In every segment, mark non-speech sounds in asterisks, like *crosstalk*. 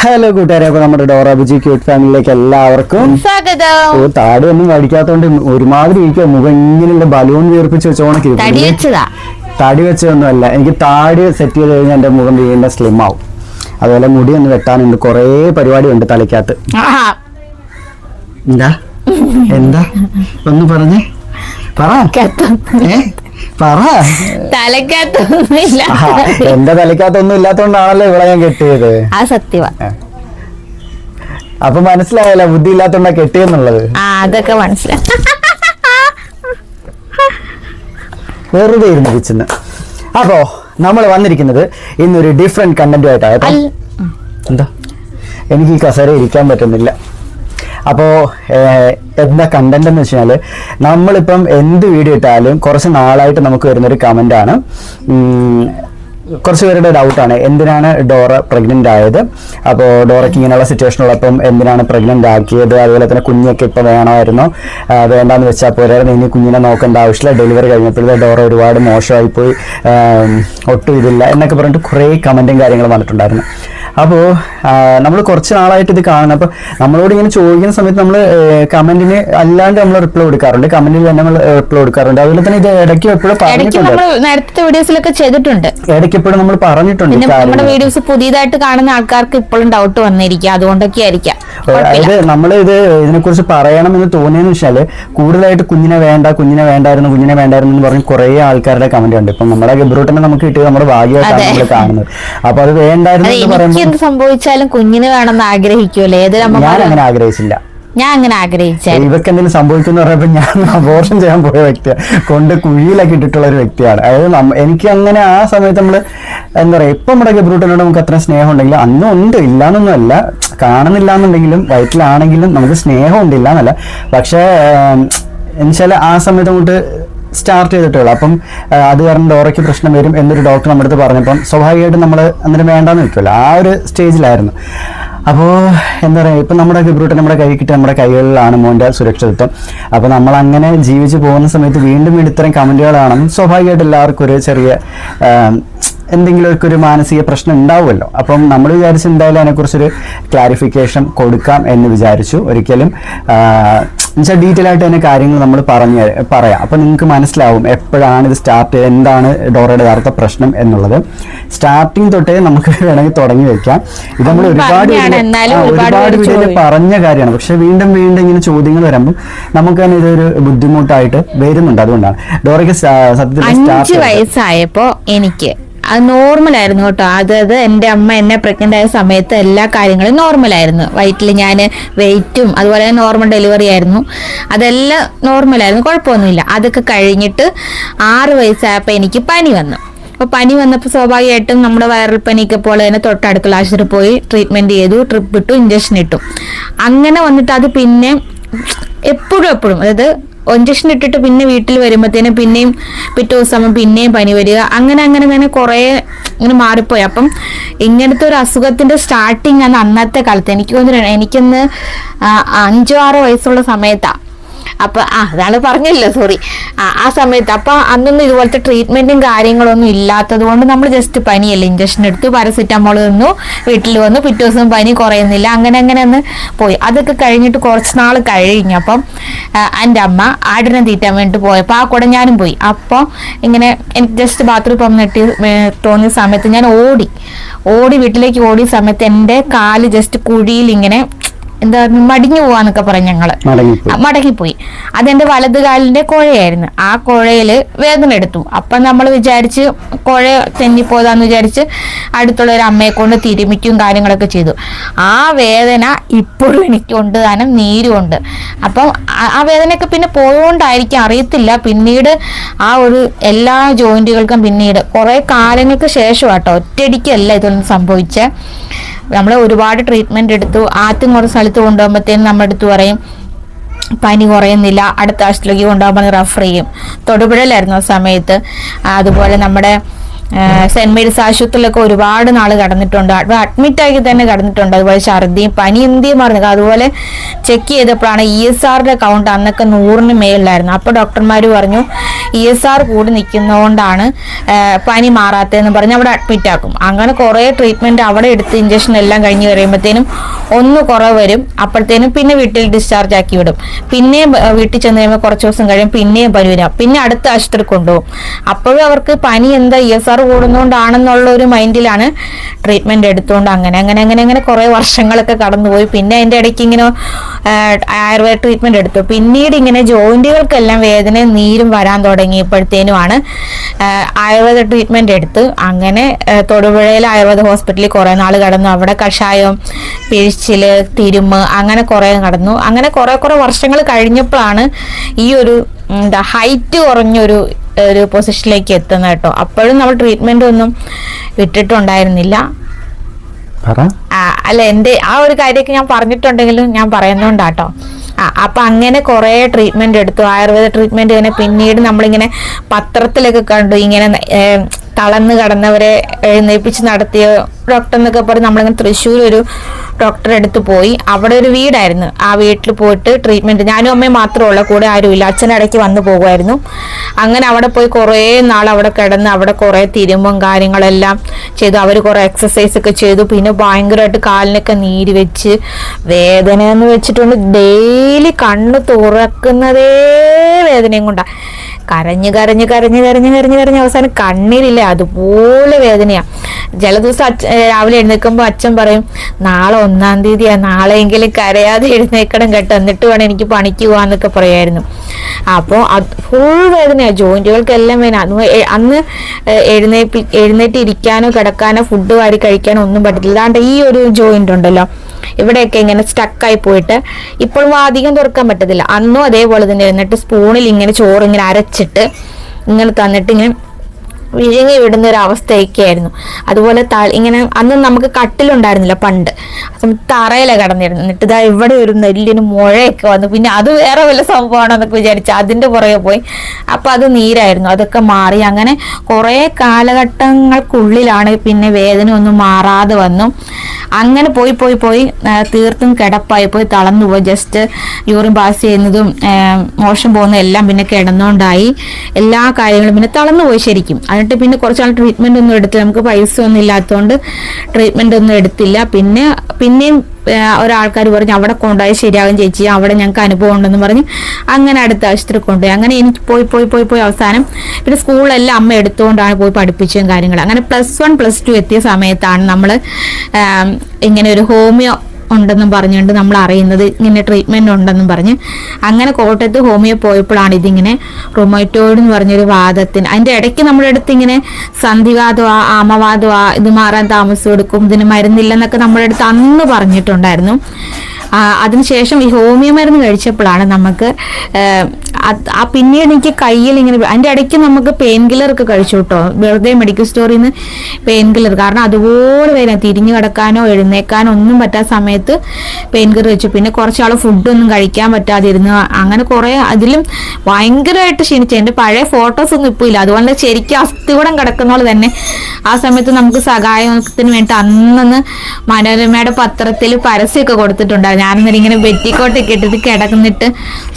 Hello കൂട്ടുകാരെ. അപ്പൊ നമ്മുടെ ഡോറ ബിജി ക്യൂട്ട് ഫാമിലിയിലേക്ക് എല്ലാവർക്കും സ്വാഗതം. ഓ താടി ഒന്നും കടിക്കാത്തോണ്ട് ഒരുമാതിരി ഇരിക്കുക മുഖം ഇങ്ങനെയുള്ള ബലൂൺ വീർപ്പിച്ച് വെച്ചോണക്ക് തടി തടി വെച്ചതൊന്നുമല്ല. എനിക്ക് താടി സെറ്റ് ചെയ്ത് കഴിഞ്ഞാൽ എന്റെ മുഖം വീണ്ടും സ്ലിം ആവും. അതുപോലെ മുടി ഒന്ന് വെട്ടാനുണ്ട്. കുറേ പരിപാടിയുണ്ട് തലയ്ക്കകത്ത്. ആഹാ. എന്താ? എന്താ? ഒന്ന് പറഞ്ഞേ. പറ. ഏ? പറ. എന്റെ തലക്കകത്തൊന്നും ഇല്ലാത്തോണ്ടാണല്ലോ ഇവിടെ ഞാൻ കെട്ടിയത്. ആ സത്യവാ. അപ്പൊ മനസ്സിലായല്ലോ ബുദ്ധി ഇല്ലാത്തോണ്ടാ കെട്ടിയെന്നുള്ളത്. ആ അതൊക്കെ മനസ്സിലായി. വെറുതെ ഇരുന്ന് പിച്ചെന്ന് അപ്പോ നമ്മൾ വന്നിരിക്കുന്നത് ഇന്നൊരു ഡിഫറെന്റ് കണ്ടന്റുമായിട്ടാണ് എന്താ? എനിക്ക് ഈ കസേര ഇരിക്കാൻ പറ്റുന്നില്ല. അപ്പോൾ എന്താ കണ്ടന്റ് എന്ന് വെച്ചാൽ നമ്മളിപ്പം എന്ത് വീഡിയോ ഇട്ടാലും കുറച്ച് നാളായിട്ട് നമുക്ക് വരുന്നൊരു കമന്റാണ് കുറച്ച് പേരുടെ ഡൗട്ടാണ് എന്തിനാണ് ഡോറ പ്രഗ്നന്റ് ആയത്? അപ്പോൾ ഡോറയ്ക്ക് ഇങ്ങനെയുള്ള സിറ്റുവേഷൻ ഉള്ളപ്പം എന്തിനാണ് പ്രഗ്നന്റ് ആക്കിയത്? അതുപോലെ തന്നെ കുഞ്ഞൊക്കെ ഇപ്പോൾ വേണമായിരുന്നോ. വേണ്ടാന്ന് വെച്ചാൽ പോരായിരുന്നു ഇനി കുഞ്ഞിനെ നോക്കേണ്ട ആവശ്യമില്ല. ഡെലിവറി കഴിഞ്ഞപ്പോഴത്തെ ഡോറ ഒരുപാട് മോശമായിപ്പോയി. ഒട്ടും ഇതില്ല എന്നൊക്കെ പറഞ്ഞിട്ട് കുറേ കമന്റും കാര്യങ്ങളും വന്നിട്ടുണ്ടായിരുന്നു. അപ്പോൾ നമ്മൾ കുറച്ച് നാളായിട്ട് ഇത് കാണുന്നത് അപ്പോൾ നമ്മളോട് ഇങ്ങനെ ചോദിക്കുന്ന സമയത്ത് നമ്മൾ കമന്റിന് അല്ലാണ്ട് നമ്മൾ റിപ്ലൈ കൊടുക്കാറുണ്ട്. കമന്റിൽ തന്നെ നമ്മൾ റിപ്ലൈ കൊടുക്കാറുണ്ട്. അതുപോലെ തന്നെ ഇത് ഇടയ്ക്ക് എപ്പോഴും ഇടയ്ക്ക് പറഞ്ഞിട്ടുണ്ട്. നമ്മൾ നേരത്തെ വീഡിയോസിലൊക്കെ ചെയ്തിട്ടുണ്ട്. ഇടയ്ക്ക് എപ്പോഴും നമ്മൾ പറഞ്ഞിട്ടുണ്ട് നമ്മുടെ വീഡിയോസ് പുതിയതായിട്ട് കാണുന്ന ആൾക്കാർക്ക് ഇപ്പോഴും ഡൗട്ട് വന്നിരിക്കുക അതുകൊണ്ടൊക്കെ ആയിരിക്കാം. അതായത് നമ്മൾ ഇത് ഇതിനെക്കുറിച്ച് പറയണമെന്ന് തോന്നിയെന്ന് വെച്ചാൽ കൂടുതലായിട്ട് കുഞ്ഞിനെ വേണ്ട കുഞ്ഞിനെ വേണ്ടായിരുന്നു കുഞ്ഞിനെ വേണ്ടായിരുന്നു എന്ന് പറഞ്ഞ് കുറേ ആൾക്കാരുടെ കമന്റ് ഉണ്ട്. ഇപ്പം നമ്മുടെ ഗബ്രൂട്ടനെ നമുക്ക് കിട്ടിയത് നമ്മുടെ ഭാഗ്യമായിട്ടാണ് നമ്മൾ കാണുന്നത്. അപ്പൊ അത് വേണ്ടായിരുന്നു എന്ന് എന്ന് എനിക്ക് എന്ത് സംഭവിച്ചാലും കുഞ്ഞിന് വേണമെന്ന് ആഗ്രഹിക്കുമല്ലോ ഞാൻ അങ്ങനെ ആഗ്രഹിച്ചില്ല. ഞാൻ അങ്ങനെ ആഗ്രഹിച്ചു. ഇവക്ക് എന്തെങ്കിലും സംഭവിക്കുന്നു പറഞ്ഞപ്പോ ഞാൻ *laughs* അബോർഷൻ ചെയ്യാൻ പോയ വ്യക്തിയാണ് കൊണ്ട് കുഴിയിലൊക്കെ ഇട്ടിട്ടുള്ള ഒരു വ്യക്തിയാണ്. അതായത് നമ്മ- എനിക്ക് അങ്ങനെ ആ സമയത്ത് നമ്മൾ എന്താ പറയാ ഇപ്പൊ നമ്മുടെ ഗബ്രൂട്ടനോട് നമുക്ക് അത്ര സ്നേഹം ഉണ്ടെങ്കിൽ അന്നും ഉണ്ട് ഇല്ലാന്നൊന്നും അല്ല കാണുന്നില്ല എന്നുണ്ടെങ്കിലും വയറ്റിലാണെങ്കിലും നമുക്ക് സ്നേഹം ഉണ്ട് ഇല്ല എന്നല്ല പക്ഷേ എന്നുവെച്ചാൽ ആ സമയത്ത് അങ്ങോട്ട് സ്റ്റാർട്ട് ചെയ്തിട്ടുള്ളൂ. അപ്പം അത് കാരണം ഡോറയ്ക്ക് പ്രശ്നം വരും എന്നൊരു ഡോക്ടർ നമ്മുടെ അടുത്ത് പറഞ്ഞപ്പം സ്വാഭാവികമായിട്ടും നമ്മൾ അന്നേരം വേണ്ടാന്ന് വെക്കുമല്ലോ ആ ഒരു സ്റ്റേജിലായിരുന്നു അപ്പോൾ എന്താ പറയുക ഇപ്പം നമ്മുടെ ഫിബ്രൂട്ട് നമ്മുടെ കൈ കിട്ടി നമ്മുടെ കൈകളിലാണ് മോന്റെ സുരക്ഷിതത്വം. അപ്പോൾ നമ്മൾ അങ്ങനെ ജീവിച്ച് പോകുന്ന സമയത്ത് വീണ്ടും വീണ്ടും ഇത്തരം കമന്റുകളാണെന്നും സ്വാഭാവികമായിട്ട് എല്ലാവർക്കും ഒരു ചെറിയ എന്തെങ്കിലുമൊക്കെ ഒരു മാനസിക പ്രശ്നം ഉണ്ടാവുമല്ലോ. അപ്പം നമ്മൾ വിചാരിച്ച് എന്തായാലും അതിനെക്കുറിച്ചൊരു ക്ലാരിഫിക്കേഷൻ കൊടുക്കാം എന്ന് വിചാരിച്ചു. ഒരിക്കലും എന്നുവെച്ചാൽ ഡീറ്റെയിൽ ആയിട്ട് തന്നെ കാര്യങ്ങൾ നമ്മൾ പറഞ്ഞ് പറയാം. അപ്പം നിങ്ങൾക്ക് മനസ്സിലാവും എപ്പോഴാണ് ഇത് സ്റ്റാർട്ട് ചെയ്ത് എന്താണ് ഡോറയുടെ യഥാർത്ഥ പ്രശ്നം എന്നുള്ളത്. സ്റ്റാർട്ടിങ് തൊട്ടേ നമുക്ക് വേണമെങ്കിൽ തുടങ്ങി വെക്കാം. ഇത് നമ്മൾ ഒരുപാട് ഒരുപാട് ചോദിക്കും. പറഞ്ഞ കാര്യമാണ്. പക്ഷെ വീണ്ടും വീണ്ടും ഇങ്ങനെ ചോദ്യങ്ങൾ വരുമ്പോൾ നമുക്ക് തന്നെ ഇതൊരു ബുദ്ധിമുട്ടായിട്ട് വരുന്നുണ്ട്. അതുകൊണ്ടാണ്. ഡോറയ്ക്ക് സത്യത്തിൽ സ്റ്റാർട്ട് വയസ്സായപ്പോ എനിക്ക് അത് നോർമൽ ആയിരുന്നു കേട്ടോ. അതായത് എന്റെ അമ്മ എന്നെ പ്രഗ്നന്റ് ആയ സമയത്ത് എല്ലാ കാര്യങ്ങളും നോർമൽ ആയിരുന്നു. വയറ്റിൽ ഞാൻ വെയിറ്റും അതുപോലെ തന്നെ നോർമൽ ഡെലിവറി ആയിരുന്നു. അതെല്ലാം നോർമൽ ആയിരുന്നു. കുഴപ്പമൊന്നുമില്ല. അതൊക്കെ കഴിഞ്ഞിട്ട് ആറ് വയസ്സായപ്പോൾ എനിക്ക് പനി വന്നു. അപ്പോൾ പനി വന്നപ്പോൾ സ്വാഭാവികമായിട്ടും നമ്മുടെ വൈറൽ പനിയൊക്കെ പോലെ തന്നെ തൊട്ടടുത്തുള്ള ആശുപത്രി പോയി ട്രീറ്റ്മെന്റ് ചെയ്തു ട്രിപ്പ് ഇട്ടു ഇഞ്ചക്ഷൻ ഇട്ടു. അങ്ങനെ വന്നിട്ട് അത് പിന്നെ എപ്പോഴും എപ്പോഴും അതായത് ഇഞ്ചക്ഷൻ ഇട്ടിട്ട് പിന്നെ വീട്ടിൽ വരുമ്പോഴത്തേനും പിന്നെയും പിറ്റേ ദിവസം പിന്നെയും പനി വരിക. അങ്ങനെ അങ്ങനെ അങ്ങനെ കുറേ ഇങ്ങനെ മാറിപ്പോയി. അപ്പം ഇങ്ങനത്തെ ഒരു അസുഖത്തിന്റെ സ്റ്റാർട്ടിങ് ആണ് അന്നത്തെ കാലത്ത്. എനിക്ക് തോന്നുന്നു എനിക്കൊന്ന് അഞ്ചോ ആറോ വയസ്സുള്ള സമയത്താണ് അപ്പൊ ആ അതാണ് പറഞ്ഞില്ല സോറി ആ സമയത്ത് അപ്പൊ അന്നൊന്നും ഇതുപോലത്തെ ട്രീറ്റ്മെന്റും കാര്യങ്ങളൊന്നും ഇല്ലാത്തത് കൊണ്ട് നമ്മൾ ജസ്റ്റ് പനിയല്ല ഇഞ്ചക്ഷൻ എടുത്തു പാരസെറ്റാമോൾ തന്നു വീട്ടിൽ വന്നു പിറ്റേ ദിവസം പനി കുറയുന്നില്ല അങ്ങനെ അങ്ങനെ ഒന്ന് പോയി. അതൊക്കെ കഴിഞ്ഞിട്ട് കുറച്ച് നാൾ കഴിഞ്ഞപ്പം എന്റെ അമ്മ ആടിനെ തീറ്റാൻ വേണ്ടി പോയപ്പോൾ ആ കൂടെ ഞാനും പോയി. അപ്പോൾ ഇങ്ങനെ എനിക്ക് ജസ്റ്റ് ബാത്റൂം പോകാൻ നെട്ടി തോന്നിയ സമയത്ത് ഞാൻ ഓടി ഓടി വീട്ടിലേക്ക് ഓടിയ സമയത്ത് എന്റെ കാൽ ജസ്റ്റ് കുഴിയിൽ ഇങ്ങനെ എന്താ മടിഞ്ഞു പോവാന്നൊക്കെ പറഞ്ഞു ഞങ്ങൾ. മടങ്ങിപ്പോയി. അതെന്റെ വലത് കാലിന്റെ കുഴയായിരുന്നു. ആ കുഴയിൽ വേദന എടുത്തു. അപ്പൊ നമ്മൾ വിചാരിച്ച് കുഴ തെന്നിപ്പോതാന്ന് വിചാരിച്ച് അടുത്തുള്ള ഒരു അമ്മയെ കൊണ്ട് തിരുമിക്കും കാര്യങ്ങളൊക്കെ ചെയ്തു. ആ വേദന ഇപ്പോഴും എനിക്കുണ്ട് താനും നീരുമുണ്ട് അപ്പം ആ- ആ വേദനയൊക്കെ പിന്നെ പോയോണ്ടായിരിക്കും അറിയത്തില്ല. പിന്നീട് ആ ഒരു എല്ലാ ജോയിന്റുകൾക്കും പിന്നീട് കുറെ കാലങ്ങൾക്ക് ശേഷം കേട്ടോ ഒറ്റയടിക്കല്ല ഇതൊന്നും സംഭവിച്ചേ. നമ്മൾ ഒരുപാട് ട്രീറ്റ്മെന്റ് എടുത്തു. ആദ്യം കുറേ സ്ഥലത്ത് കൊണ്ടുപോകുമ്പോഴത്തേനും നമ്മുടെ അടുത്ത് പറയും പനി കുറയുന്നില്ല അടുത്ത ആശുപത്രിയിലേക്ക് കൊണ്ടുപോകുമ്പോൾ റെഫർ ചെയ്യും. തൊടുപുഴയിലായിരുന്നു ആ സമയത്ത്. അതുപോലെ നമ്മുടെ സെന്റ് മേരീസ് ആശുപത്രിയിലൊക്കെ ഒരുപാട് നാൾ കടന്നിട്ടുണ്ട്. അഡ്മിറ്റ് ആക്കി തന്നെ കടന്നിട്ടുണ്ട്. അതുപോലെ ഛർദിയും പനി എന്തിയും മറന്നു. അതുപോലെ ചെക്ക് ചെയ്തപ്പോഴാണ് ഇ എസ് ആറിന്റെ കൗണ്ട് അന്നൊക്കെ നൂറിന് മേളിലായിരുന്നു. അപ്പോൾ ഡോക്ടർമാർ പറഞ്ഞു ഇ എസ് ആർ കൂടി നിൽക്കുന്നതുകൊണ്ടാണ് പനി മാറാത്തതെന്ന് പറഞ്ഞ് അവിടെ അഡ്മിറ്റ് ആക്കും. അങ്ങനെ കുറേ ട്രീറ്റ്മെന്റ് അവിടെ എടുത്ത് ഇഞ്ചക്ഷൻ എല്ലാം കഴിഞ്ഞ് കഴിയുമ്പോഴത്തേനും ഒന്ന് കുറവ് വരും. അപ്പോഴത്തേനും പിന്നെ വീട്ടിൽ ഡിസ്ചാർജ് ആക്കി വിടും. പിന്നെ വീട്ടിൽ ചെന്ന് കഴിയുമ്പോൾ കുറച്ച് ദിവസം കഴിയും പിന്നെയും പനി വരാം. പിന്നെ അടുത്ത ആശുപത്രി കൊണ്ടുപോകും. അപ്പോഴും അവർക്ക് പനി എന്താ ഇ എസ് ആർ കൂടുന്നതുകൊണ്ടാണെന്നുള്ള ഒരു മൈൻഡിലാണ് ട്രീറ്റ്മെന്റ് എടുത്തുകൊണ്ട് അങ്ങനെ അങ്ങനെ അങ്ങനെ അങ്ങനെ കുറെ വർഷങ്ങളൊക്കെ കടന്നുപോയി. പിന്നെ അതിന്റെ ഇടയ്ക്ക് ഇങ്ങനെ ആയുർവേദ ട്രീറ്റ്മെന്റ് എടുത്തു. പിന്നീട് ഇങ്ങനെ ജോയിന്റുകൾക്കെല്ലാം വേദനയും നീരും വരാൻ തുടങ്ങിയപ്പോഴത്തേനുമാണ് ആയുർവേദ ട്രീറ്റ്മെന്റ് എടുത്ത്. അങ്ങനെ തൊടുപുഴയിൽ ആയുർവേദ ഹോസ്പിറ്റലിൽ കുറെ നാൾ കടന്നു. അവിടെ കഷായം പിഴിച്ചിൽ തിരുമ് അങ്ങനെ കുറെ കടന്നു അങ്ങനെ കുറെ കുറെ വർഷങ്ങൾ കഴിഞ്ഞപ്പോഴാണ് ഈ ഒരു എന്താ ഹൈറ്റ് കുറഞ്ഞൊരു ഒരു പൊസിഷനിലേക്ക് എത്തുന്നത് കേട്ടോ. അപ്പോഴും നമ്മൾ ട്രീറ്റ്മെന്റ് ഒന്നും വിട്ടിട്ടുണ്ടായിരുന്നില്ല പറ. അല്ല എന്റെ ആ ഒരു കാര്യമൊക്കെ ഞാൻ പറഞ്ഞിട്ടുണ്ടെങ്കിലും ഞാൻ പറയുന്നുണ്ടാട്ടോ. ആ അപ്പൊ അങ്ങനെ കുറെ ട്രീറ്റ്മെന്റ് എടുത്തു. ആയുർവേദ ട്രീറ്റ്മെന്റ് ഇങ്ങനെ പിന്നീട് നമ്മളിങ്ങനെ പത്രത്തിലൊക്കെ കണ്ടു. ഇങ്ങനെ തളന്ന് തളർന്ന് കടന്നവരെ എഴുന്നേൽപ്പിച്ച് നടത്തിയ ഡോക്ടർ എന്നൊക്കെ പറഞ്ഞ് നമ്മളിങ്ങനെ തൃശ്ശൂർ ഒരു ഡോക്ടറെ അടുത്ത് പോയി. അവിടെ ഒരു വീടായിരുന്നു. ആ വീട്ടിൽ പോയിട്ട് ട്രീറ്റ്മെന്റ് ഞാനും അമ്മയും മാത്രമേ ഉള്ളൂ. കൂടെ ആരുമില്ല. അച്ഛൻ ഇടയ്ക്ക് വന്നു പോകുമായിരുന്നു. അങ്ങനെ അവിടെ പോയി കുറേ നാൾ അവിടെ കിടന്ന് അവിടെ കുറേ തിരുമ്പും കാര്യങ്ങളെല്ലാം ചെയ്തു. അവർ കുറേ എക്സസൈസ് ഒക്കെ ചെയ്തു. പിന്നെ ഭയങ്കരമായിട്ട് കാലിനൊക്കെ നീര് വെച്ച് വേദന എന്ന് വെച്ചിട്ടുണ്ട്. ഡെയിലി കണ്ണ് തുറക്കുന്നതേ വേദനയും കൊണ്ടാ. കരഞ്ഞ് കരഞ്ഞ് കരഞ്ഞ് കരഞ്ഞ് കരഞ്ഞ് കരഞ്ഞ് അവസാനം കണ്ണീരില്ല അതുപോലെ വേദനയാണ് ചില ദിവസം രാവിലെ എഴുന്നേൽക്കുമ്പോൾ അച്ഛൻ പറയും നാളെ ഒന്നാം തീയതിയാ നാളെയെങ്കിലും കരയാതെ എഴുന്നേക്കണം കേട്ടോ എന്നിട്ട് വേണം എനിക്ക് പണിക്ക് പോകാന്നൊക്കെ പറയായിരുന്നു. അപ്പോൾ അത് ഫുൾ വേദനയാ ജോയിന്റുകൾക്കെല്ലാം വേദന. അന്ന് അന്ന് എഴുന്നേൽപ്പി എഴുന്നേറ്റ് ഇരിക്കാനോ കിടക്കാനോ ഫുഡ് വാരി കഴിക്കാനോ ഒന്നും പറ്റില്ല അതാണ്ട് ഈ ഒരു ജോയിന്റ് ഉണ്ടല്ലോ ഇവിടെയൊക്കെ ഇങ്ങനെ സ്റ്റക്കായി പോയിട്ട് ഇപ്പോഴും അധികം തുറക്കാൻ പറ്റത്തില്ല. അന്നും അതേപോലെ തന്നെ എന്നിട്ട് സ്പൂണിൽ ഇങ്ങനെ ചോറ് ഇങ്ങനെ അരച്ചിട്ട് ഇങ്ങനെ തന്നിട്ട് ഇങ്ങനെ വിഴുങ്ങി വിടുന്ന ഒരു അവസ്ഥയൊക്കെയായിരുന്നു അതുപോലെ ഇങ്ങനെ അന്ന് നമുക്ക് കട്ടിലുണ്ടായിരുന്നില്ല പണ്ട്. തറയില കിടന്നിരുന്നു. എന്നിട്ട് ഇതാ ഇവിടെ ഒരു നെല്ലിന് മുഴയൊക്കെ വന്നു. പിന്നെ അത് വേറെ വല്ല സംഭവമാണെന്നൊക്കെ വിചാരിച്ചു അതിന്റെ പുറകെ പോയി. അപ്പം അത് നീരായിരുന്നു. അതൊക്കെ മാറി. അങ്ങനെ കുറേ കാലഘട്ടങ്ങൾക്കുള്ളിലാണ് പിന്നെ വേദന ഒന്നും മാറാതെ വന്നു. അങ്ങനെ പോയി പോയി പോയി തീർത്തും കിടപ്പായി പോയി. തളർന്നു പോയി. ജസ്റ്റ് യൂറിൻ പാസ് ചെയ്യുന്നതും മോശം പോകുന്നതും എല്ലാം പിന്നെ കിടന്നുകൊണ്ടായി. എല്ലാ കാര്യങ്ങളും പിന്നെ തളർന്നു പോയി ശരിക്കും. എന്നിട്ട് പിന്നെ കുറച്ചാൾ ട്രീറ്റ്മെന്റ് ഒന്നും എടുത്തില്ല. നമുക്ക് പൈസ ഒന്നും ഇല്ലാത്തതുകൊണ്ട് ട്രീറ്റ്മെന്റ് ഒന്നും എടുത്തില്ല. പിന്നെ പിന്നെയും ഒരാൾക്കാർ പറഞ്ഞു അവിടെ കൊണ്ടുപോയി ശരിയാകും ചേച്ചി. അവിടെ ഞങ്ങൾക്ക് അനുഭവം ഉണ്ടെന്ന് പറഞ്ഞ് അങ്ങനെ അടുത്ത ആശുപത്രി കൊണ്ടുപോയി. അങ്ങനെ എനിക്ക് പോയി പോയി പോയി പോയി അവസാനം പിന്നെ സ്കൂളെല്ലാം അമ്മ എടുത്തുകൊണ്ടാണ് പോയി പഠിപ്പിച്ചതും കാര്യങ്ങൾ അങ്ങനെ പ്ലസ് വൺ പ്ലസ് ടു എത്തിയ സമയത്താണ് നമ്മൾ ഇങ്ങനെ ഒരു ഹോമിയോ ഉണ്ടെന്നും പറഞ്ഞുകൊണ്ട് നമ്മൾ അറിയുന്നത് ഇങ്ങനെ ട്രീറ്റ്മെന്റ് ഉണ്ടെന്നും പറഞ്ഞ് അങ്ങനെ കോട്ടയത്ത് ഹോമിയോ പോയപ്പോഴാണ് ഇതിങ്ങനെ റൊമോറ്റോയിഡ് എന്ന് പറഞ്ഞൊരു വാദത്തിന്. അതിന്റെ ഇടയ്ക്ക് നമ്മുടെ അടുത്ത് ഇങ്ങനെ സന്ധിവാദമാ ആമവാദമാ ഇത് മാറാൻ താമസം എടുക്കും ഇതിന് മരുന്നില്ലെന്നൊക്കെ നമ്മുടെ അടുത്ത് അന്ന് പറഞ്ഞിട്ടുണ്ടായിരുന്നു. അതിനുശേഷം ഈ ഹോമിയോ മരുന്ന് കഴിച്ചപ്പോഴാണ് നമുക്ക് ആ, പിന്നീട് എനിക്ക് കയ്യിൽ ഇങ്ങനെ അതിന്റെ ഇടയ്ക്ക് നമുക്ക് പെയിൻ കില്ലർ ഒക്കെ കഴിച്ചു കേട്ടോ. വെറുതെ മെഡിക്കൽ സ്റ്റോറിൽ നിന്ന് പെയിൻ കില്ലർ. കാരണം അതുപോലെ വരാം തിരിഞ്ഞു കിടക്കാനോ എഴുന്നേക്കാനോ ഒന്നും പറ്റാത്ത സമയത്ത് പെയിൻ കില്ലർ വെച്ചു പിന്നെ കുറച്ചാൾ ഫുഡൊന്നും കഴിക്കാൻ പറ്റാതിരുന്നു. അങ്ങനെ കുറെ അതിലും ഭയങ്കരമായിട്ട് ക്ഷീണിച്ചു. എന്റെ പഴയ ഫോട്ടോസ് ഒന്നും ഇപ്പോൾ ഇല്ല. അതുകൊണ്ട് ശരിക്കും അസ്ഥികൂടം കിടക്കുന്ന പോലെ തന്നെ. ആ സമയത്ത് നമുക്ക് സഹായത്തിന് വേണ്ടി അന്നന്ന് മനോരമയുടെ പത്രത്തിൽ പരസ്യമൊക്കെ കൊടുത്തിട്ടുണ്ടായിരുന്നു. ഞാനെന്നിട്ട് ഇങ്ങനെ വെറ്റിക്കോട്ടൊക്കെ ഇട്ടിട്ട് കിടന്നിട്ട്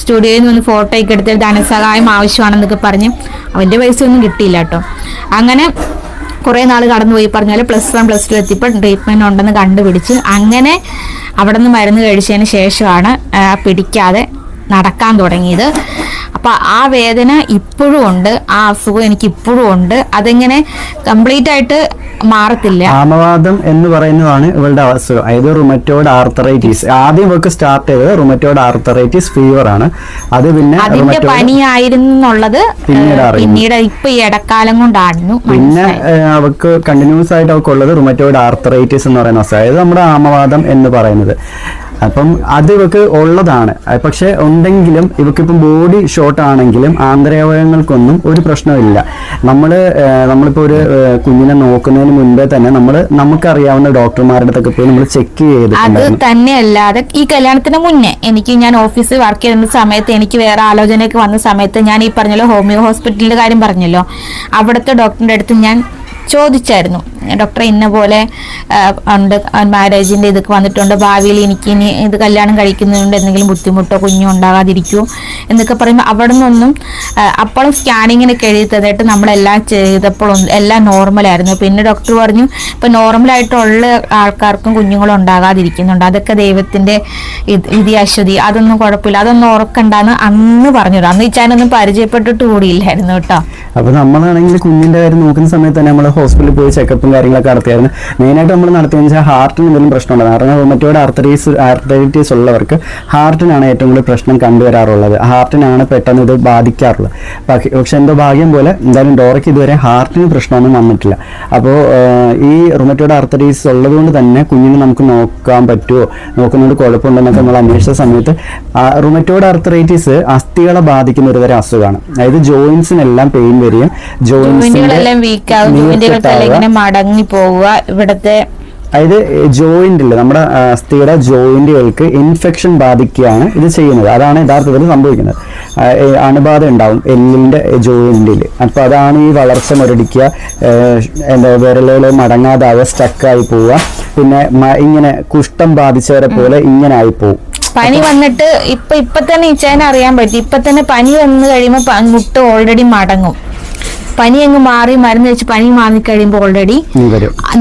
സ്റ്റുഡിയോയിൽ നിന്ന് ഫോട്ടോ ഒക്കെ എടുത്ത് ധനസഹായം ആവശ്യമാണെന്നൊക്കെ പറഞ്ഞ് അവന്റെ പൈസ ഒന്നും കിട്ടിയില്ല കേട്ടോ. അങ്ങനെ കുറേ നാൾ കടന്നുപോയി. പറഞ്ഞാൽ പ്ലസ് വൺ പ്ലസ് ടു എത്തിയപ്പോൾ ട്രീറ്റ്മെന്റ് ഉണ്ടെന്ന് കണ്ടുപിടിച്ച്. അങ്ങനെ അവിടെ നിന്ന് മരുന്ന് കഴിച്ചതിന് ശേഷമാണ് പിടിക്കാതെ നടക്കാൻ തുടങ്ങിയത്. അപ്പം ആ വേദന ഇപ്പോഴും ഉണ്ട് ആ അസുഖം എനിക്ക് ഇപ്പോഴും ഉണ്ട്. അതെങ്ങനെ കംപ്ലീറ്റ് ആയിട്ട് മാറത്തില്ല. ആമവാദം എന്ന് പറയുന്നതാണ് ഇവളുടെ അസുഖം അതായത് റുമറ്റോഡ് ആർത്തറൈറ്റീസ് ആദ്യം ഇവൾക്ക് സ്റ്റാർട്ട് ചെയ്തത് റുമറ്റോഡ് ആർത്തറൈറ്റീസ് ഫീവർ ആണ്. അത് പിന്നെ അതിന്റെ പനിയായിരുന്നുള്ളത് പിന്നീട് പിന്നീട് ഇപ്പൊ ഈ ഇടക്കാലം കൊണ്ടായിരുന്നു പിന്നെ അവക്ക് അവൾക്ക് കണ്ടിന്യൂസ് ആയിട്ട് അവൾക്ക് ഉള്ളത് റുമറ്റോയിഡ് ആർത്തറൈറ്റിസ് എന്ന് പറയുന്ന അസുഖം അതായത് നമ്മുടെ ആമവാദം എന്ന് പറയുന്നത്. അപ്പം അത് ഇവക്ക് ഉള്ളതാണ്. അത് പക്ഷെ ഉണ്ടെങ്കിലും ഇവക്കിപ്പം ബോഡി ഷോർട്ട് ആണെങ്കിലും ആന്തരാവയവങ്ങൾക്കൊന്നും ഒരു പ്രശ്നമില്ല. നമ്മൾ നമ്മളിപ്പോൾ ഒരു കുഞ്ഞിനെ നോക്കുന്നതിന് മുൻപേ തന്നെ നമ്മൾ നമുക്കറിയാവുന്ന ഡോക്ടർമാരുടെ അടുത്തൊക്കെ പോയി നമ്മൾ ചെക്ക് അത് ചെയ്തിട്ടുണ്ടായിരുന്നു തന്നെയല്ലാതെ ഈ കല്യാണത്തിന് മുന്നേ എനിക്ക് ഞാൻ ഓഫീസിൽ വർക്ക് ചെയ്യുന്ന സമയത്ത് എനിക്ക് വേറെ ആലോചനയൊക്കെ വന്ന സമയത്ത് ഞാൻ ഈ പറഞ്ഞല്ലോ ഹോമിയോ ഹോസ്പിറ്റലിന്റെ കാര്യം പറഞ്ഞല്ലോ. അവിടുത്തെ ഡോക്ടറിന്റെ അടുത്ത് ഞാൻ ചോദിച്ചായിരുന്നു. ഡോക്ടറെ ഇന്ന പോലെ ഉണ്ട് മാരേജിന്റെ ഇതൊക്കെ വന്നിട്ടുണ്ട്. ഭാവിയിൽ എനിക്ക് ഇനി ഇത് കല്യാണം കഴിക്കുന്നതുകൊണ്ട് എന്തെങ്കിലും ബുദ്ധിമുട്ടോ കുഞ്ഞോ ഉണ്ടാകാതിരിക്കുമോ എന്നൊക്കെ പറയുമ്പോൾ അവിടെ നിന്നൊന്നും അപ്പോഴും സ്കാനിങ്ങിനൊക്കെ എഴുതി തന്നിട്ട് നമ്മളെല്ലാം ചെയ്തപ്പോഴും എല്ലാം നോർമലായിരുന്നു പിന്നെ ഡോക്ടർ പറഞ്ഞു ഇപ്പം നോർമലായിട്ടുള്ള ആൾക്കാർക്കും കുഞ്ഞുങ്ങളും ഉണ്ടാകാതിരിക്കുന്നുണ്ട്. അതൊക്കെ ദൈവത്തിന്റെ ഇത് വിധിയാശ്വതി അതൊന്നും കുഴപ്പമില്ല. അതൊന്നും ഓർക്കണ്ടെന്ന് അന്ന് പറഞ്ഞു അന്ന് ഇച്ചാനൊന്നും പരിചയപ്പെട്ടിട്ട് കൂടിയില്ലായിരുന്നു കേട്ടോ. അപ്പൊ നമ്മളാണെങ്കിൽ കുഞ്ഞിന്റെ കാര്യം നോക്കുന്ന സമയത്ത് തന്നെ നമ്മൾ ഹോസ്പിറ്റലിൽ പോയി ചെക്കപ്പും കാര്യങ്ങളൊക്കെ നടത്തിയായിരുന്നു. മെയിനായിട്ട് നമ്മൾ നടത്തിയെന്ന് വെച്ചാൽ ഹാർട്ടിന് എന്തെങ്കിലും പ്രശ്നമുണ്ട്? കാരണം റൊമറ്റോയുടെ ആർത്തറീസ് ആർത്തറൈറ്റീസ് ഉള്ളവർക്ക് ഹാർട്ടിനാണ് ഏറ്റവും കൂടുതൽ പ്രശ്നം കണ്ടുവരാറുള്ളത്. ഹാർട്ടിനാണ് പെട്ടെന്ന് ഇത് ബാധിക്കാറുള്ളത്. പക്ഷെ എന്തോ ഭാഗ്യം പോലെ എന്തായാലും ഡോറയ്ക്ക് ഇതുവരെ ഹാർട്ടിന് പ്രശ്നമൊന്നും വന്നിട്ടില്ല. അപ്പോൾ ഈ റൊമറ്റോയുടെ ആർത്തറീസ് ഉള്ളതുകൊണ്ട് തന്നെ കുഞ്ഞിനെ നമുക്ക് നോക്കാൻ പറ്റുമോ? നോക്കുന്നതുകൊണ്ട് കുഴപ്പമുണ്ടെന്നൊക്കെ നമ്മൾ അന്വേഷിച്ച സമയത്ത് റുമറ്റോഡ് ആർത്തറൈറ്റിസ് അസ്ഥികളെ ബാധിക്കുന്ന ഒരുതരം അസുഖമാണ്. അതായത് ജോയിൻസിനെല്ലാം പെയിൻ വരികയും ജോയിൻസ് ആവും ജോയിന്റുകൾക്കെല്ലാം ഇങ്ങനെ മടങ്ങി പോവുക ഇവിടത്തെ അതായത് ജോയിന്റിൽ നമ്മുടെ ആ, അസ്ഥിയുടെ ജോയിന്റുകൾക്ക് ഇൻഫെക്ഷൻ ബാധിക്കുകയാണ് ഇത് ചെയ്യുന്നത്. അതാണ് യഥാർത്ഥത്തിൽ സംഭവിക്കുന്നത്. അണുബാധ ഉണ്ടാവും എല്ലിന്റെ ജോയിന്റിൽ അപ്പോൾ അതാണ് ഈ വളർച്ച മുരടിക്കുക എന്താ വിരലുകൾ മടങ്ങാതാവുക സ്റ്റക്കായി പോവുക. പിന്നെ ഇങ്ങനെ കുഷ്ഠം ബാധിച്ചവരെ പോലെ ഇങ്ങനെ ആയി പോവും. പനി വന്നിട്ട് ഇപ്പൊ ഇപ്പൊ തന്നെ ഇച്ചാൻ അറിയാൻ പറ്റും. ഇപ്പൊ തന്നെ പനി വന്നു കഴിയുമ്പോ മുട്ട ഓൾറെഡി മടങ്ങും. പനി അങ്ങ് മാറി മരുന്ന് വെച്ച് പനി മാറി കഴിയുമ്പോൾ ഓൾറെഡി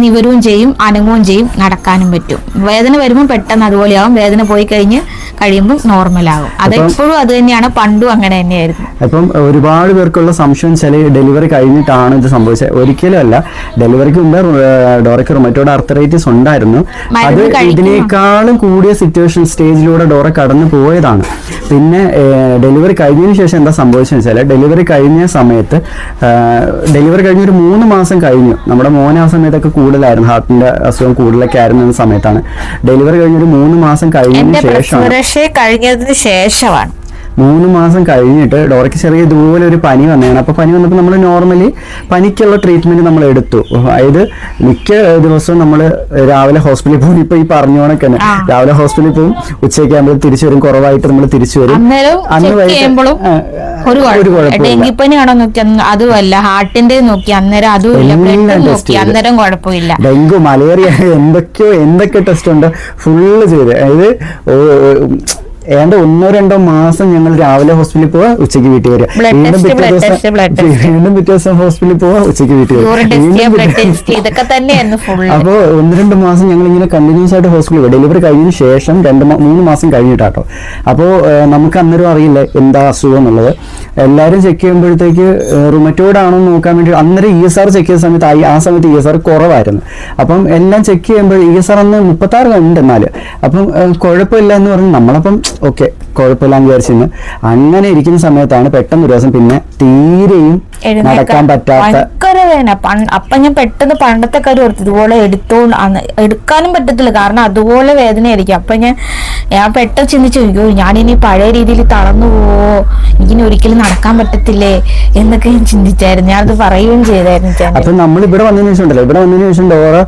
നിവരവും ചെയ്യും അനങ്ങുകയും ചെയ്യും നടക്കാനും പറ്റും. വേദന വരുമ്പോൾ പെട്ടെന്ന് അതുപോലെ ആവും വേദന പോയി കഴിഞ്ഞ് കഴിയുമ്പോൾ നോർമലാകും അത് എപ്പോഴും അത് തന്നെയാണ്. പണ്ടും അങ്ങനെ തന്നെയായിരുന്നു. അപ്പം ഒരുപാട് പേർക്കുള്ള സംശയം ചില ഡെലിവറി കഴിഞ്ഞിട്ടാണ് ഇത് സംഭവിച്ചത്. ഒരിക്കലും അല്ല. ഡെലിവറിക്ക് മുമ്പേ ഡോറയ്ക്ക് റൊമറ്റോഡ് അർത്തറൈറ്റിസ് ഉണ്ടായിരുന്നു. അത് ഇതിനേക്കാളും കൂടിയ സിറ്റുവേഷൻ സ്റ്റേജിലൂടെ ഡോറ കടന്നു പോയതാണ്. പിന്നെ ഡെലിവറി കഴിഞ്ഞതിന് ശേഷം എന്താ സംഭവിച്ചതെന്ന് വെച്ചാൽ ഡെലിവറി കഴിഞ്ഞ സമയത്ത് ഡെലിവറി കഴിഞ്ഞ ഒരു മൂന്ന് മാസം കഴിഞ്ഞു. നമ്മുടെ മോൻ ആ സമയത്തൊക്കെ കൂടുതലായിരുന്നു. ഹാർട്ടിന്റെ അസുഖം കൂടുതലൊക്കെ ആയിരുന്ന സമയത്താണ്. ഡെലിവറി കഴിഞ്ഞ ഒരു മൂന്ന് മാസം കഴിഞ്ഞതിന് ശേഷം ശേഷമാണ് കഴിഞ്ഞതിന് ശേഷമാണ്. മൂന്ന് മാസം കഴിഞ്ഞിട്ട് ഡോറയ്ക്ക് ചെറിയ ഇതുപോലെ ഒരു പനി വന്നതാണ്. അപ്പോൾ പനി വന്നപ്പോൾ നമ്മൾ നോർമലി പനിക്കുള്ള ട്രീറ്റ്മെന്റ് നമ്മൾ എടുത്തു. അതായത് മിക്ക ദിവസവും നമ്മൾ രാവിലെ ഹോസ്പിറ്റലിൽ പോകും ഇപ്പോൾ ഈ പറഞ്ഞ കണക്ക് തന്നെ. രാവിലെ ഹോസ്പിറ്റലിൽ പോകും ഉച്ചയ്ക്ക് ആകുമ്പോൾ തിരിച്ചു വരും. കുറവായിട്ട് നമ്മൾ തിരിച്ചു വരും. അന്ന് ഒരു നോക്കി അതുമല്ല. ഹാർട്ടിന്റെ നോക്കി. അന്നേരം അതുമില്ല. ബ്ലഡ് നോക്കി. അന്നേരം കുഴപ്പമില്ല. ഡെങ്കു മലേറിയ എന്തൊക്കെയോ എന്തൊക്കെ ടെസ്റ്റ് ഉണ്ട്. ഫുള്ള് ചെയ്ത്. അതായത് ഏതാണ്ട് ഒന്നോ രണ്ടോ മാസം ഞങ്ങൾ രാവിലെ ഹോസ്പിറ്റലിൽ പോവാ ഉച്ചയ്ക്ക് വീട്ടിൽ വരിക. വീണ്ടും പിറ്റേ ദിവസം. വീണ്ടും പിറ്റേ ദിവസം ഹോസ്പിറ്റലിൽ പോവാ ഉച്ചയ്ക്ക് വീട്ടിൽ വരിക. അപ്പോൾ ഒന്ന് രണ്ട് മാസം ഞങ്ങൾ ഇങ്ങനെ കണ്ടിന്യൂസ് ആയിട്ട് ഹോസ്പിറ്റലിൽ പോയി. ഡെലിവറി കഴിഞ്ഞതിന് ശേഷം രണ്ട് മൂന്ന് മാസം കഴിഞ്ഞിട്ടാട്ടോ. അപ്പോൾ നമുക്ക് അന്നേരം അറിയില്ല എന്താ അസുഖം എന്നുള്ളത്. എല്ലാവരും ചെക്ക് ചെയ്യുമ്പോഴത്തേക്ക് റുമറ്റോയിഡ് ആണോ നോക്കാൻ വേണ്ടി അന്നേരം ഇ എസ് ആർ ചെക്ക് ചെയ്ത സമയത്ത് ആ- സമയത്ത് ഇ എസ് ആർ കുറവായിരുന്നു. അപ്പം എല്ലാം ചെക്ക് ചെയ്യുമ്പോൾ ഇ എസ് ആർ അന്ന് മുപ്പത്താറ് എന്നാൽ അപ്പം കുഴപ്പമില്ല എന്ന് പറഞ്ഞ് നമ്മളപ്പം ഓക്കെ കുഴപ്പമില്ല എന്ന് വിചാരിച്ചിരുന്നു. അങ്ങനെ ഇരിക്കുന്ന സമയത്താണ് പെട്ടെന്ന് ഒരു ദിവസം പിന്നെ തീരെയും നടക്കാൻ പറ്റാത്ത അപ്പൊ ഞാൻ പെട്ടെന്ന് പണ്ടത്തെ കാര്യം ഓർത്തു ഇതുപോലെ എടുത്തോ എടുക്കാനും പറ്റത്തില്ല. കാരണം അതുപോലെ വേദനയായിരിക്കും. അപ്പൊ ഞാൻ ഞാൻ പെട്ടെന്ന് ചിന്തിച്ചു അയ്യോ ഞാനിനി പഴയ രീതിയിൽ തളർന്നു പോവോ? എനിക്കിനി ഒരിക്കലും നടക്കാൻ പറ്റത്തില്ലേ? എന്നൊക്കെ ഞാൻ ചിന്തിച്ചായിരുന്നു. ഞാൻ അത് പറയുകയും ചെയ്തായിരുന്നു അപ്പൊ നമ്മൾ ഇവിടെ വന്നതിന് ശേഷം ഉണ്ടല്ലോ. ഇവിടെ വന്നതിന് ശേഷം ഓരോ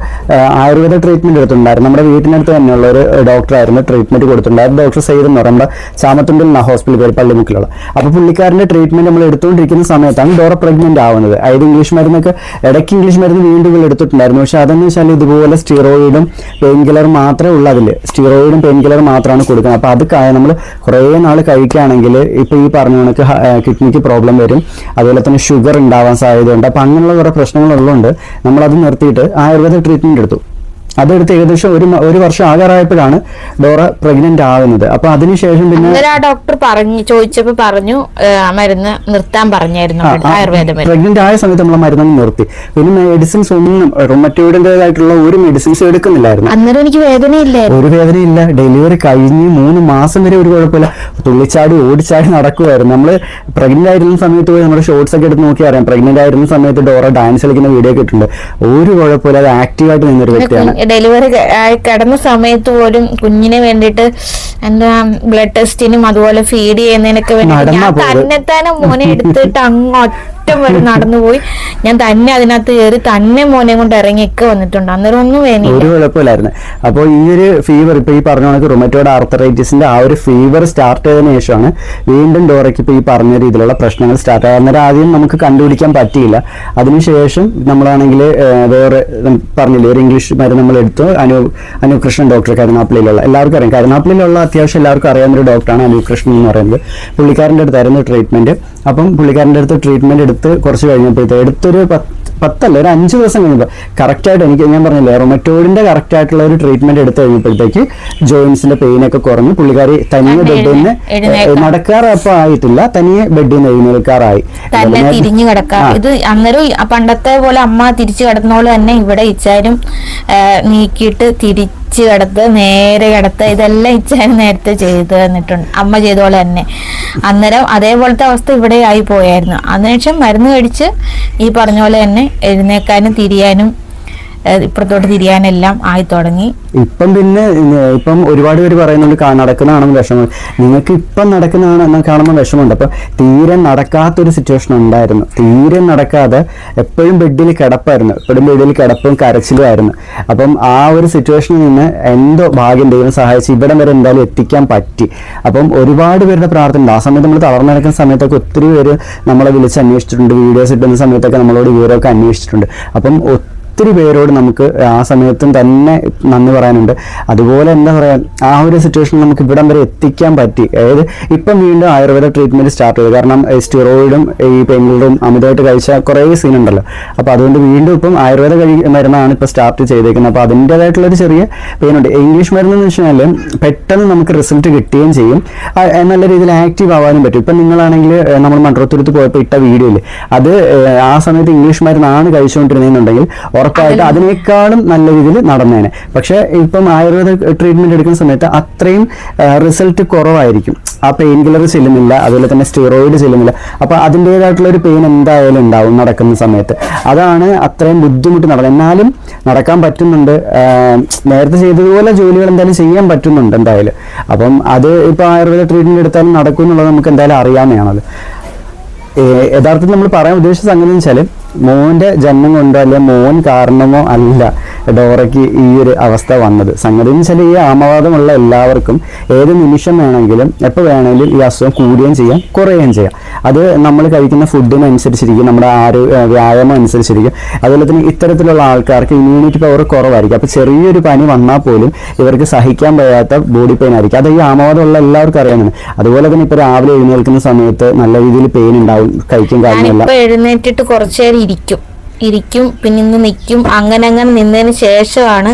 ആയുർവേദ ട്രീറ്റ്മെന്റ് എടുത്തിട്ടുണ്ടായിരുന്നു. നമ്മുടെ വീട്ടിനടുത്ത് തന്നെയുള്ള ഒരു ഡോക്ടർ ആയിരുന്നു ട്രീറ്റ്മെന്റ് ആ ഡോക്ടർ സൈഡ് എന്ന് പറയുമ്പോൾ ചാമത്തുണ്ടിൽ നിന്നാണ് ഹോസ്പിറ്റൽ പേര് പള്ളിമുക്കിലുള്ള അപ്പൊ പുള്ളിക്കാരന്റെ ട്രീറ്റ്മെന്റ് നമ്മൾ എടുത്തുകൊണ്ടിരിക്കുന്ന സമയത്താണ് ഡോറ പ്രഗ്നന്റ് ആവുന്നത്. അതായത് ഇംഗ്ലീഷ് മരുന്നൊക്കെ ഇടയ്ക്ക് ഇംഗ്ലീഷ് മരുന്ന് വീണ്ടും എടുത്തിട്ടുണ്ടായിരുന്നു. പക്ഷെ അതെന്ന് വെച്ചാൽ ഇതുപോലെ സ്റ്റീറോയിഡും പെയിൻ കില്ലർ മാത്രമേ ഉള്ളൂ അതിൽ. സ്റ്റിറോയിഡും പെയിൻ കില്ലർ മാത്രമാണ് കൊടുക്കുന്നത്. അപ്പൊ അത് നമ്മൾ കുറേ നാൾ കഴിക്കുകയാണെങ്കിൽ ഇപ്പൊ ഈ പറഞ്ഞ കണക്ക് കിഡ്നിക്ക് പ്രോബ്ലം വരും. അതുപോലെ തന്നെ ഷുഗർ ഉണ്ടാവാൻ സാധ്യതയുണ്ട്. അപ്പൊ അങ്ങനെയുള്ള കുറെ പ്രശ്നങ്ങളുള്ളതുകൊണ്ട് നമ്മൾ അത് നിർത്തിയിട്ട് ആയുർവേദ ട്രീറ്റ്മെന്റ് എടുത്തു. അതെടുത്ത് ഏകദേശം ഒരു ഒരു വർഷം ആകാറായപ്പോഴാണ് ഡോറ പ്രഗ്നന്റ് ആകുന്നത് അപ്പൊ അതിനുശേഷം പിന്നെ ആ ഡോക്ടർ പറഞ്ഞു ചോദിച്ചപ്പോ പറഞ്ഞു മരുന്ന് നിർത്താൻ പറഞ്ഞായിരുന്നു. ആയുർവേദ പ്രഗ്നന്റ് ആയ സമയത്ത് നമ്മൾ മരുന്ന് നിർത്തി. പിന്നെ മെഡിസിൻസ് ഒന്നും റൊമറ്റോയിഡിന്റേതായിട്ടുള്ള ഒരു മെഡിസിൻസ് എടുക്കുന്നില്ലായിരുന്നു. അന്നേരം എനിക്ക് വേദനയില്ലായിരുന്നു. ഒരു വേദനയില്ല. ഡെലിവറി കഴിഞ്ഞ് മൂന്ന് മാസം വരെ ഒരു കുഴപ്പമില്ല. തുള്ളിച്ചാടി ഓടിച്ചാടി നടക്കുമായിരുന്നു നമ്മൾ പ്രഗ്നന്റ് ആയിരുന്ന സമയത്ത് പോയി നമ്മുടെ ഷോർട്സ് ഒക്കെ എടുത്ത് നോക്കി അറിയാം. പ്രഗ്നന്റ് ആയിരുന്ന സമയത്ത് ഡോറ ഡാൻസ് കളിക്കുന്ന വീഡിയോ ഒക്കെ ഇട്ടുണ്ട് ഒരു കുഴപ്പമില്ല. അത് ആക്റ്റീവായിട്ട് നിന്നൊരു വ്യക്തിയാണ്. ഡെലിവറി ആയി കിടന്ന സമയത്ത് പോലും കുഞ്ഞിനെ വേണ്ടിയിട്ട് എന്റെ ബ്ലഡ് ടെസ്റ്റിനും അതുപോലെ ഫീഡ് ചെയ്യുന്നതിനൊക്കെ വേണ്ടി ഞാൻ? തന്നെ തന്നെ മോനെ എടുത്തിട്ട് അങ്ങ് ഒറ്റം വരെ നടന്നു പോയി. ഞാൻ തന്നെ അതിനകത്ത് കയറി തന്നെ മോനെ കൊണ്ട് ഇറങ്ങിയൊക്കെ വന്നിട്ടുണ്ട്. അന്നേരം ഒന്നും ഒരു കുഴപ്പമില്ലായിരുന്നു. അപ്പോൾ ഈ ഒരു ഫീവർ ഇപ്പൊ ഈ പറഞ്ഞ കണക്ക് റുമറ്റോഡ് ആർത്തറൈറ്റിസിന്റെ ആ ഒരു ഫീവർ സ്റ്റാർട്ട് ചെയ്തതിനു ശേഷമാണ് വീണ്ടും ഡോറയ്ക്ക് ഇപ്പൊ ഈ പറഞ്ഞ രീതിയിലുള്ള പ്രശ്നങ്ങൾ സ്റ്റാർട്ട് ആയത്. അന്നേരം ആദ്യം നമുക്ക് കണ്ടുപിടിക്കാൻ പറ്റിയില്ല. അതിനുശേഷം നമ്മളാണെങ്കിൽ വേറെ പറഞ്ഞില്ലേ ഒരു ഇംഗ്ലീഷ് മരുന്ന് നമ്മൾ എടുത്തു. അനു അനുകൃഷ്ണൻ ഡോക്ടർ കരുനാപ്പിളിയിലുള്ള എല്ലാവർക്കും അറിയാം. കരുനാപ്പള്ളിയിലുള്ള അത്യാവശ്യം എല്ലാവർക്കും അറിയാവുന്ന ഒരു ഡോക്ടറാണ് അനുകൃഷ്ണൻ എന്ന് പറയുന്നത്. പുള്ളിക്കാരന്റെ അടുത്തായിരുന്നു ട്രീറ്റ്മെന്റ് അപ്പം പുള്ളിക്കാരന്റെ അടുത്ത് ട്രീറ്റ്മെന്റ് എടുത്ത് കുറച്ച് കഴിഞ്ഞപ്പോഴത്തെ എടുത്തൊരു പത്ത് പത്തല്ല ഒരു അഞ്ച് ദിവസം കഴിഞ്ഞപ്പോൾ കറക്റ്റായിട്ട് എനിക്ക് ഞാൻ പറഞ്ഞില്ലേ റൊമറ്റോയിഡിന്റെ കറക്റ്റായിട്ടുള്ള ഒരു ട്രീറ്റ്മെന്റ് എടുത്ത് കഴിഞ്ഞപ്പോഴത്തേക്ക് ജോയിൻസിന്റെ പെയിനൊക്കെ കുറഞ്ഞു പുള്ളിക്കാരി തനിയെ ബെഡിൽ നിന്ന് നടക്കാറപ്പോൾ നടക്കാറപ്പം ആയിട്ടില്ല തനിയെ ബെഡിൽ നിന്ന് എഴുന്നേൽക്കാറായി. തന്നെ തിരിഞ്ഞു കിടക്കാം. ഇത് അന്നേരം പണ്ടത്തെ പോലെ അമ്മ തിരിച്ചു കിടന്ന പോലെ തന്നെ ഇവിടെ ഇച്ചാരും നീക്കിയിട്ട് നീക്കിയിട്ട് തിരിച്ച് കിടത്ത് നേരെ കിടത്ത് ഇതെല്ലാം ഇച്ചാൻ നേരത്തെ ചെയ്ത് തന്നിട്ടുണ്ട്. അമ്മ ചെയ്ത പോലെ തന്നെ. അന്നേരം അതേപോലത്തെ അവസ്ഥ ഇവിടെ ആയി പോയായിരുന്നു അതിനുശേഷം മരുന്ന് കഴിച്ച് ഈ പറഞ്ഞ പോലെ തന്നെ എഴുന്നേക്കാനും തിരിയാനും ഇപ്പുറത്തോട്ട് തിരിയാനെല്ലാം ആയി തുടങ്ങി. ഇപ്പം പിന്നെ ഇപ്പം ഒരുപാട് പേര് പറയുന്നുണ്ട് നടക്കുന്നതാണെന്ന് വിഷമം. നിങ്ങൾക്ക് ഇപ്പം നടക്കുന്നതാണ് കാണുമ്പോൾ വിഷമമുണ്ട്. അപ്പം തീരെ നടക്കാത്തൊരു സിറ്റുവേഷൻ ഉണ്ടായിരുന്നു. തീരെ നടക്കാതെ എപ്പോഴും ബെഡിൽ കിടപ്പായിരുന്നു. എപ്പോഴും ബെഡിൽ കിടപ്പും കരച്ചിലും ആയിരുന്നു. അപ്പം ആ ഒരു സിറ്റുവേഷനിൽ നിന്ന് എന്തോ ഭാഗ്യം ദൈവം സഹായിച്ച് ഇവിടം വരെ എന്തായാലും എത്തിക്കാൻ പറ്റി. അപ്പം ഒരുപാട് പേരുടെ പ്രാർത്ഥന ആ സമയത്ത് നമ്മൾ തളർന്നു നടക്കുന്ന സമയത്തൊക്കെ ഒത്തിരി പേര് നമ്മളെ വിളിച്ച് അന്വേഷിച്ചിട്ടുണ്ട്. വീഡിയോസ് ഇട്ടുന്ന സമയത്തൊക്കെ നമ്മളോട് വിവരമൊക്കെ അന്വേഷിച്ചിട്ടുണ്ട്. അപ്പം ഒത്തിരി പേരോട് നമുക്ക് ആ സമയത്തും തന്നെ നന്ദി പറയാനുണ്ട്. അതുപോലെ എന്താ പറയുക ആ ഒരു സിറ്റുവേഷനിൽ നമുക്ക് ഇവിടം വരെ എത്തിക്കാൻ പറ്റി. അതായത് ഇപ്പം വീണ്ടും ആയുർവേദ ട്രീറ്റ്മെന്റ് സ്റ്റാർട്ട് ചെയ്തു. കാരണം സ്റ്റിറോയിഡും ഈ പെൻഗിളും അമിതമായിട്ട് കഴിച്ച കുറേ സീൻ ഉണ്ടല്ലോ. അപ്പോൾ അതുകൊണ്ട് വീണ്ടും ഇപ്പം ആയുർവേദ കഴി മരുന്നാണ് ഇപ്പോൾ സ്റ്റാർട്ട് ചെയ്തേക്കുന്നത്. അപ്പോൾ അതിന്റെതായിട്ടുള്ളൊരു ചെറിയ പെയിനുണ്ട് ഇംഗ്ലീഷ് മരുന്ന് എന്ന് വെച്ചാൽ പെട്ടെന്ന് നമുക്ക് റിസൾട്ട് കിട്ടുകയും ചെയ്യും. നല്ല രീതിയിൽ ആക്റ്റീവ് ആവാനും പറ്റും. ഇപ്പം നിങ്ങളാണെങ്കിൽ നമ്മൾ മൺട്രോത്തുരുത്ത് പോയപ്പോൾ ഇട്ട വീഡിയോയിൽ അത് ആ സമയത്ത് ഇംഗ്ലീഷ് മരുന്നാണ് കഴിച്ചുകൊണ്ടിരുന്നതെന്നുണ്ടെങ്കിൽ ഉറപ്പായിട്ട് അതിനേക്കാളും നല്ല രീതിയിൽ നടന്നേനെ. പക്ഷേ ഇപ്പം ആയുർവേദ ട്രീറ്റ്മെന്റ് എടുക്കുന്ന സമയത്ത് അത്രയും റിസൾട്ട് കുറവായിരിക്കും. ആ പെയിൻ കില്ലർ ചെല്ലുന്നില്ല അതുപോലെ തന്നെ സ്റ്റിറോയിഡ് ചെല്ലുന്നില്ല. അപ്പോൾ അതിന്റെതായിട്ടുള്ള ഒരു പെയിൻ എന്തായാലും ഉണ്ടാവും നടക്കുന്ന സമയത്ത്. അതാണ് അത്രയും ബുദ്ധിമുട്ട് നടന്നത്. എന്നാലും നടക്കാൻ പറ്റുന്നുണ്ട്. നേരത്തെ ചെയ്തതുപോലെ ജോലികൾ എന്തായാലും ചെയ്യാൻ പറ്റുന്നുണ്ട് എന്തായാലും. അപ്പം അത് ഇപ്പോൾ ആയുർവേദ ട്രീറ്റ്മെന്റ് എടുത്താലും നടക്കും എന്നുള്ളത് നമുക്ക് എന്തായാലും അറിയാമേ ഏഹ് യഥാർത്ഥത്തിൽ നമ്മൾ പറയാൻ ഉദ്ദേശിച്ച സംഗതി വെച്ചാൽ മോന്റെ ജന്മം കൊണ്ടോ അല്ലെ മോൻ കാരണമോ അല്ല. ഡോറയ്ക്ക് ഈ ഒരു അവസ്ഥ വന്നത്. സംഗതി എന്ന് വെച്ചാൽ ഈ ആമവാദമുള്ള എല്ലാവർക്കും ഏത് നിമിഷം വേണമെങ്കിലും എപ്പോൾ വേണമെങ്കിലും ഈ അസുഖം കൂടുകയും ചെയ്യാം കുറയുകയും ചെയ്യാം. അത് നമ്മൾ കഴിക്കുന്ന ഫുഡിനനുസരിച്ചിരിക്കും നമ്മുടെ ആരോഗ്യ വ്യായാമം അനുസരിച്ചിരിക്കും. അതുപോലെ തന്നെ ഇത്തരത്തിലുള്ള ആൾക്കാർക്ക് ഇമ്മ്യൂണിറ്റി പവർ കുറവായിരിക്കും. അപ്പോൾ ചെറിയൊരു പനി വന്നാൽ പോലും ഇവർക്ക് സഹിക്കാൻ കഴിയാത്ത ബോഡി പെയിൻ ആയിരിക്കും. അത് ഈ ആമവാദമുള്ള എല്ലാവർക്കും അറിയാമെന്ന്. അതുപോലെ തന്നെ ഇപ്പോൾ രാവിലെ എഴുന്നേൽക്കുന്ന സമയത്ത് നല്ല രീതിയിൽ പെയിൻ ഉണ്ടാവും കഴിക്കും കാര്യമെല്ലാം എഴുന്നേറ്റിട്ട് കുറച്ചു നേരം ഇരിക്കും. ഇരിക്കും പിന്നെ ഇന്ന് നിൽക്കും അങ്ങനെ അങ്ങനെ നിന്നതിന് ശേഷമാണ്.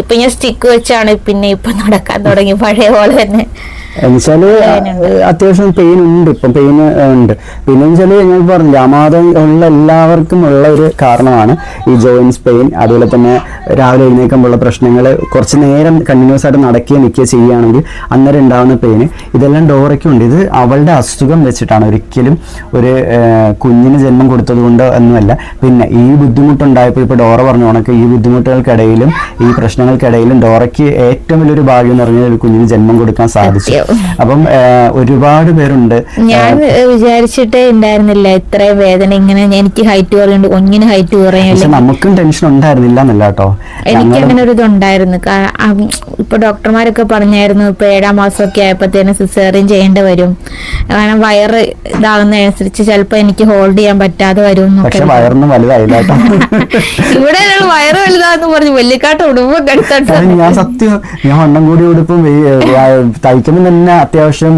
ഇപ്പം ഞാൻ സ്റ്റിക്ക് വെച്ചാണ് പിന്നെ ഇപ്പം നടക്കാൻ തുടങ്ങി. പഴയ പോലെ തന്നെ. എന്നുവെച്ചാൽ അത്യാവശ്യം പെയിൻ ഉണ്ട്. ഇപ്പം പെയിൻ ഉണ്ട്. പിന്നെ വെച്ചാൽ ഞാൻ പറഞ്ഞില്ല അമാദം ഉള്ള എല്ലാവർക്കും ഉള്ള ഒരു കാരണമാണ് ഈ ജോയിൻസ് പെയിൻ അതുപോലെ തന്നെ രാവിലെ എഴുന്നേക്കുമ്പോഴുള്ള പ്രശ്നങ്ങൾ കുറച്ച് നേരം കണ്ടിന്യൂസ് ആയിട്ട് നടക്കുക നിൽക്കുക ചെയ്യുകയാണെങ്കിൽ അന്നേരം ഉണ്ടാകുന്ന പെയിന് ഇതെല്ലാം ഡോറയ്ക്കും ഉണ്ട്. ഇത് അവളുടെ അസുഖം വെച്ചിട്ടാണ് ഒരിക്കലും ഒരു കുഞ്ഞിന് ജന്മം കൊടുത്തത് കൊണ്ട് ഒന്നുമല്ല. പിന്നെ ഈ ബുദ്ധിമുട്ടുണ്ടായപ്പോൾ ഇപ്പോൾ ഡോറ പറഞ്ഞു ഉണക്ക് ഈ ബുദ്ധിമുട്ടുകൾക്കിടയിലും ഈ പ്രശ്നങ്ങൾക്കിടയിലും ഡോറയ്ക്ക് ഏറ്റവും വലിയൊരു ഭാഗ്യം എന്ന് പറഞ്ഞാൽ ഒരു കുഞ്ഞിന് ജന്മം കൊടുക്കാൻ സാധിച്ചു. അപ്പം ഒരുപാട് പേരുണ്ട്. ഞാൻ വിചാരിച്ചിട്ടേ ഉണ്ടായിരുന്നില്ല ഇത്രയും വേദന ഇങ്ങനെ എനിക്ക് ഹൈറ്റ് കുറയുണ്ട്. ഒന്നിന് ഹൈറ്റ് കുറയില്ല നമുക്കും ടെൻഷൻ ഉണ്ടായിരുന്നില്ല എന്നല്ല കേട്ടോ. എനിക്ക് അങ്ങനെ ഒരു ഇതുണ്ടായിരുന്നു. ഇപ്പൊ ഡോക്ടർമാരൊക്കെ പറഞ്ഞായിരുന്നു ഇപ്പൊ ഏഴാം മാസം ഒക്കെ ആയപ്പോഴത്തേനും സിസേറിയൻ ചെയ്യേണ്ടി വരും. കാരണം വയറ് ഇതാകുന്നതനുസരിച്ച് ചിലപ്പോ എനിക്ക് ഹോൾഡ് ചെയ്യാൻ പറ്റാതെ വരും ഇവിടെ വയറ് വലുതാന്ന് പറഞ്ഞു വെള്ളിക്കാട്ട് ഉടുമ്പോ കടുത്തോട്ട്. ഞാൻ സത്യം ഞാൻ വണ്ണം കൂടി ഉടുപ്പും തയ്ക്കുമ്പോൾ തന്നെ അത്യാവശ്യം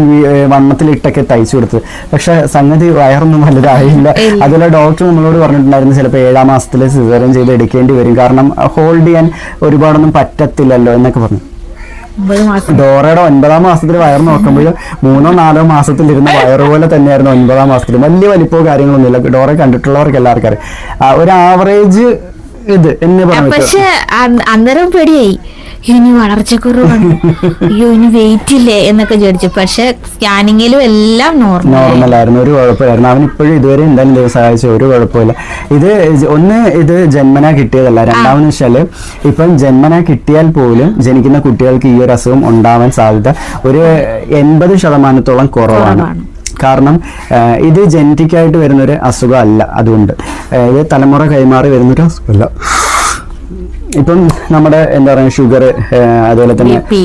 വണ്ണത്തിലിട്ടൊക്കെ തയ്ച്ചു കൊടുത്തത്. പക്ഷെ സംഗതി വയറൊന്നും വലുതായില്ല. അതുപോലെ ഡോക്ടർ നമ്മളോട് പറഞ്ഞിട്ടുണ്ടായിരുന്നു ചിലപ്പോൾ ഏഴാം മാസത്തിൽ സിസേറിയൻ ചെയ്ത് എടുക്കേണ്ടി വരും. കാരണം ഹോൾഡ് ചെയ്യാൻ ഒരുപാടൊന്നും പറ്റത്തില്ലല്ലോ എന്നൊക്കെ പറഞ്ഞു. ഡോറയുടെ ഒൻപതാം മാസത്തിൽ വയർ നോക്കുമ്പോൾ മൂന്നോ നാലോ മാസത്തിലിരുന്ന വയർ പോലെ തന്നെയായിരുന്നു ഒൻപതാം മാസത്തിൽ വലിയ വലിപ്പോ കാര്യങ്ങളൊന്നുമില്ല. ഡോറെ കണ്ടിട്ടുള്ളവർക്ക് എല്ലാവർക്കും അറിയാം. ഒരു ആവറേജ് ഇത് എന്ന് പറഞ്ഞു പക്ഷെ അന്നേരം പേടിയായി. ഇനി വളർച്ചക്കുറവാണ് അയ്യോ ഇനി വെയിറ്റ് ഇല്ലേ എന്നൊക്കെ ചോദിച്ചു. പക്ഷെ സ്കാനിങ്ങിലും എല്ലാം നോർമൽ നോർമൽ ആയിരുന്നു. ഒരു കുഴപ്പമില്ലായിരുന്നു. അവൻ ഇപ്പോഴും ഇതുവരെ എന്തായാലും ദൈവം സഹായിച്ചു. ഒരു കുഴപ്പമില്ല. ഇത് ഒന്ന് ഇത് ജന്മന കിട്ടിയതല്ല. രണ്ടാമെന്ന് വെച്ചാൽ ഇപ്പം ജന്മന കിട്ടിയാൽ പോലും ജനിക്കുന്ന കുട്ടികൾക്ക് ഈ ഒരു അസുഖം ഉണ്ടാവാൻ സാധ്യത ഒരു എൺപത് ശതമാനത്തോളം കുറവാണ്. കാരണം ഇത് ജനറ്റിക്കായിട്ട് വരുന്നൊരു വരുന്ന ഒരു അസുഖം അല്ല അതുകൊണ്ട് ഇത് തലമുറ കൈമാറി വരുന്നൊരു അസുഖമല്ല. ഇപ്പം നമ്മുടെ എന്താ പറയുക ഷുഗർ അതുപോലെ തന്നെ ബി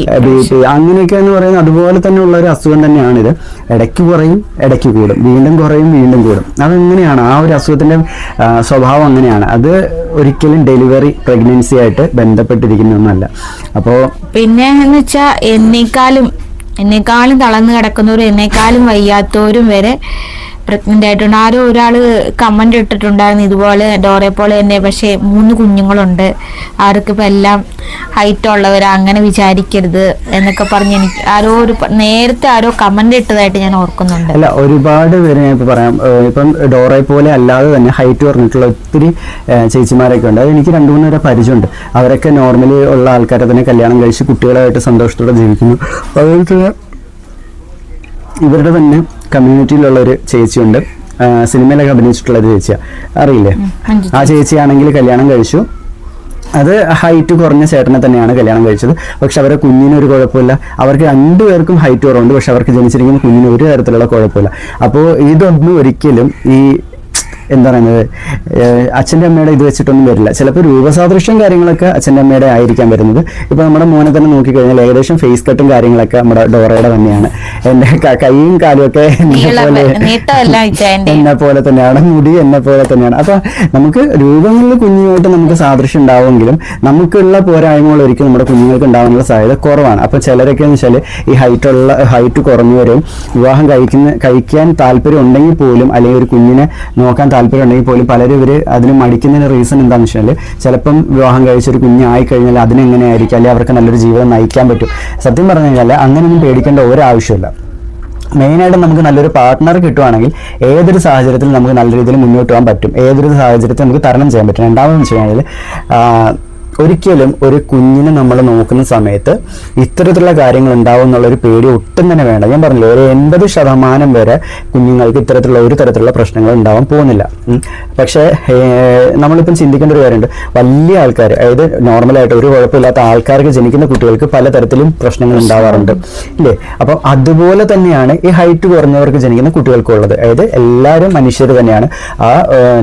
പി അങ്ങനെയൊക്കെ എന്ന് പറയുന്നത് അതുപോലെ തന്നെ ഉള്ള ഒരു അസുഖം തന്നെയാണിത്. ഇടയ്ക്ക് കുറയും ഇടയ്ക്ക് കൂടും. വീണ്ടും കുറയും വീണ്ടും കൂടും. അതെങ്ങനെയാണ്? ആ ഒരു അസുഖത്തിന്റെ സ്വഭാവം അങ്ങനെയാണ്. അത് ഒരിക്കലും ഡെലിവറി പ്രഗ്നൻസി ആയിട്ട് ബന്ധപ്പെട്ടിരിക്കുന്ന ഒന്നല്ല. അപ്പോൾ പിന്നെ എന്ന് വെച്ചാൽ എന്നെക്കാളും എന്നെക്കാളും തളർന്നു കിടക്കുന്നവരും എന്നെക്കാളും വയ്യാത്തവരും വരെ പ്രഗ്നന്റ് ആയിട്ടുണ്ട്. ആരോ ഒരാൾ കമന്റ് ഇട്ടിട്ടുണ്ടായിരുന്നു ഇതുപോലെ ഡോറെ പോലെ തന്നെ. പക്ഷേ മൂന്ന് കുഞ്ഞുങ്ങളുണ്ട്. അവർക്കിപ്പോ എല്ലാം ഹൈറ്റ് ഉള്ളവരാ അങ്ങനെ വിചാരിക്കരുത് എന്നൊക്കെ പറഞ്ഞ് എനിക്ക് ആരോ ഒരു നേരത്തെ ആരോ കമന്റ് ഇട്ടതായിട്ട് ഞാൻ ഓർക്കുന്നുണ്ട്. അല്ല ഒരുപാട് പേര് ഞാൻ ഇപ്പോൾ പറയാം. ഇപ്പം ഡോറെ പോലെ അല്ലാതെ തന്നെ ഹൈറ്റ് പറഞ്ഞിട്ടുള്ള ഒത്തിരി ചേച്ചിമാരൊക്കെ ഉണ്ട്. അത് എനിക്ക് രണ്ടു മൂന്ന് പേരെ പരിചയമുണ്ട്. അവരൊക്കെ നോർമലി ഉള്ള ആൾക്കാരെ തന്നെ കല്യാണം കഴിച്ച് കുട്ടികളായിട്ട് സന്തോഷത്തോടെ ജീവിക്കുന്നു. അതുപോലെ തന്നെ ഇവരുടെ തന്നെ കമ്മ്യൂണിറ്റിയിലുള്ള ഒരു ചേച്ചിയുണ്ട് സിനിമയിലൊക്കെ അഭിനയിച്ചിട്ടുള്ള ഒരു ചേച്ചിയാ. അറിയില്ലേ? ആ ചേച്ചിയാണെങ്കിൽ കല്യാണം കഴിച്ചു. അത് ഹൈറ്റ് കുറഞ്ഞ ചേട്ടനെ തന്നെയാണ് കല്യാണം കഴിച്ചത്. പക്ഷെ അവരെ കുഞ്ഞിന് ഒരു കുഴപ്പമില്ല. അവർക്ക് രണ്ടുപേർക്കും ഹൈറ്റ് കുറവുണ്ട്. പക്ഷെ അവർക്ക് ജനിച്ചിരിക്കുന്ന കുഞ്ഞിന് ഒരു തരത്തിലുള്ള കുഴപ്പമില്ല. അപ്പോൾ ഇതൊന്നും ഒരിക്കലും ഈ എന്താ പറയുന്നത്? അച്ഛന്റെ അമ്മയുടെ ഇത് വെച്ചിട്ടൊന്നും വരില്ല. ചിലപ്പോൾ രൂപസാദൃശ്യം കാര്യങ്ങളൊക്കെ അച്ഛന്റെ അമ്മയുടെ ആയിരിക്കാൻ വരുന്നത്. ഇപ്പോൾ നമ്മുടെ മോനെ തന്നെ നോക്കിക്കഴിഞ്ഞാൽ ഏകദേശം ഫേസ് കട്ടും കാര്യങ്ങളൊക്കെ നമ്മുടെ ഡോറയുടെ തന്നെയാണ്. എന്റെ കൈയും കാലും ഒക്കെ എന്നെ പോലെ എന്നെ തന്നെയാണ്. മുടി എന്നെ പോലെ തന്നെയാണ്. അപ്പോൾ നമുക്ക് രൂപങ്ങളിൽ കുഞ്ഞുമായിട്ട് നമുക്ക് സാദൃശ്യം ഉണ്ടാവുമെങ്കിലും നമുക്കുള്ള പോരായ്മകൾ ഒരിക്കലും നമ്മുടെ കുഞ്ഞുങ്ങൾക്ക് ഉണ്ടാവാനുള്ള സാധ്യത കുറവാണ്. അപ്പോൾ ചിലരൊക്കെ എന്ന് വെച്ചാൽ ഈ ഹൈറ്റുള്ള ഹൈറ്റ് കുറഞ്ഞവരും വിവാഹം കഴിക്കുന്ന കഴിക്കാൻ താല്പര്യം ഉണ്ടെങ്കിൽ പോലും അല്ലെങ്കിൽ ഒരു കുഞ്ഞിനെ നോക്കാൻ താല്പര്യം ഉണ്ടെങ്കിൽ പോലും പലരും ഇവർ അതിന് മടിക്കുന്നതിന് റീസൺ എന്താണെന്ന് വെച്ചാൽ ചിലപ്പം വിവാഹം കഴിച്ചൊരു കുഞ്ഞായി കഴിഞ്ഞാൽ അതിനെങ്ങനെയായിരിക്കും? അല്ലെങ്കിൽ അവർക്ക് നല്ലൊരു ജീവിതം നയിക്കാൻ പറ്റും. സത്യം പറഞ്ഞു കഴിഞ്ഞാൽ അങ്ങനെയൊന്നും പേടിക്കേണ്ട ഒരാവശ്യമില്ല മെയിനായിട്ട് നമുക്ക് നല്ലൊരു പാർട്ട്ണർ കിട്ടുവാണെങ്കിൽ ഏതൊരു സാഹചര്യത്തിൽ നമുക്ക് നല്ല രീതിയിൽ മുന്നോട്ട് പോകാൻ പറ്റും. ഏതൊരു സാഹചര്യത്തിൽ നമുക്ക് തരണം ചെയ്യാൻ പറ്റും. രണ്ടാമതെന്ന് വെച്ച് കഴിഞ്ഞാൽ ഒരിക്കലും ഒരു കുഞ്ഞിനെ നമ്മൾ നോക്കുന്ന സമയത്ത് ഇത്തരത്തിലുള്ള കാര്യങ്ങൾ ഉണ്ടാവും എന്നുള്ളൊരു പേടി ഒട്ടും തന്നെ വേണ്ട. ഞാൻ പറഞ്ഞില്ലേ ഒരു എൺപത് ശതമാനം വരെ കുഞ്ഞുങ്ങൾക്ക് ഇത്തരത്തിലുള്ള ഒരു തരത്തിലുള്ള പ്രശ്നങ്ങൾ ഉണ്ടാവാൻ പോകുന്നില്ല. പക്ഷേ നമ്മളിപ്പം ചിന്തിക്കേണ്ട ഒരു കാര്യമുണ്ട്. വലിയ ആൾക്കാർ അതായത് നോർമലായിട്ട് ഒരു കുഴപ്പമില്ലാത്ത ആൾക്കാർക്ക് ജനിക്കുന്ന കുട്ടികൾക്ക് പലതരത്തിലും പ്രശ്നങ്ങൾ ഉണ്ടാവാറുണ്ട്. ഇല്ലേ? അപ്പം അതുപോലെ തന്നെയാണ് ഈ ഹൈറ്റ് കുറഞ്ഞവർക്ക് ജനിക്കുന്ന കുട്ടികൾക്കുള്ളത്. അതായത് എല്ലാവരും മനുഷ്യർ തന്നെയാണ്. ആ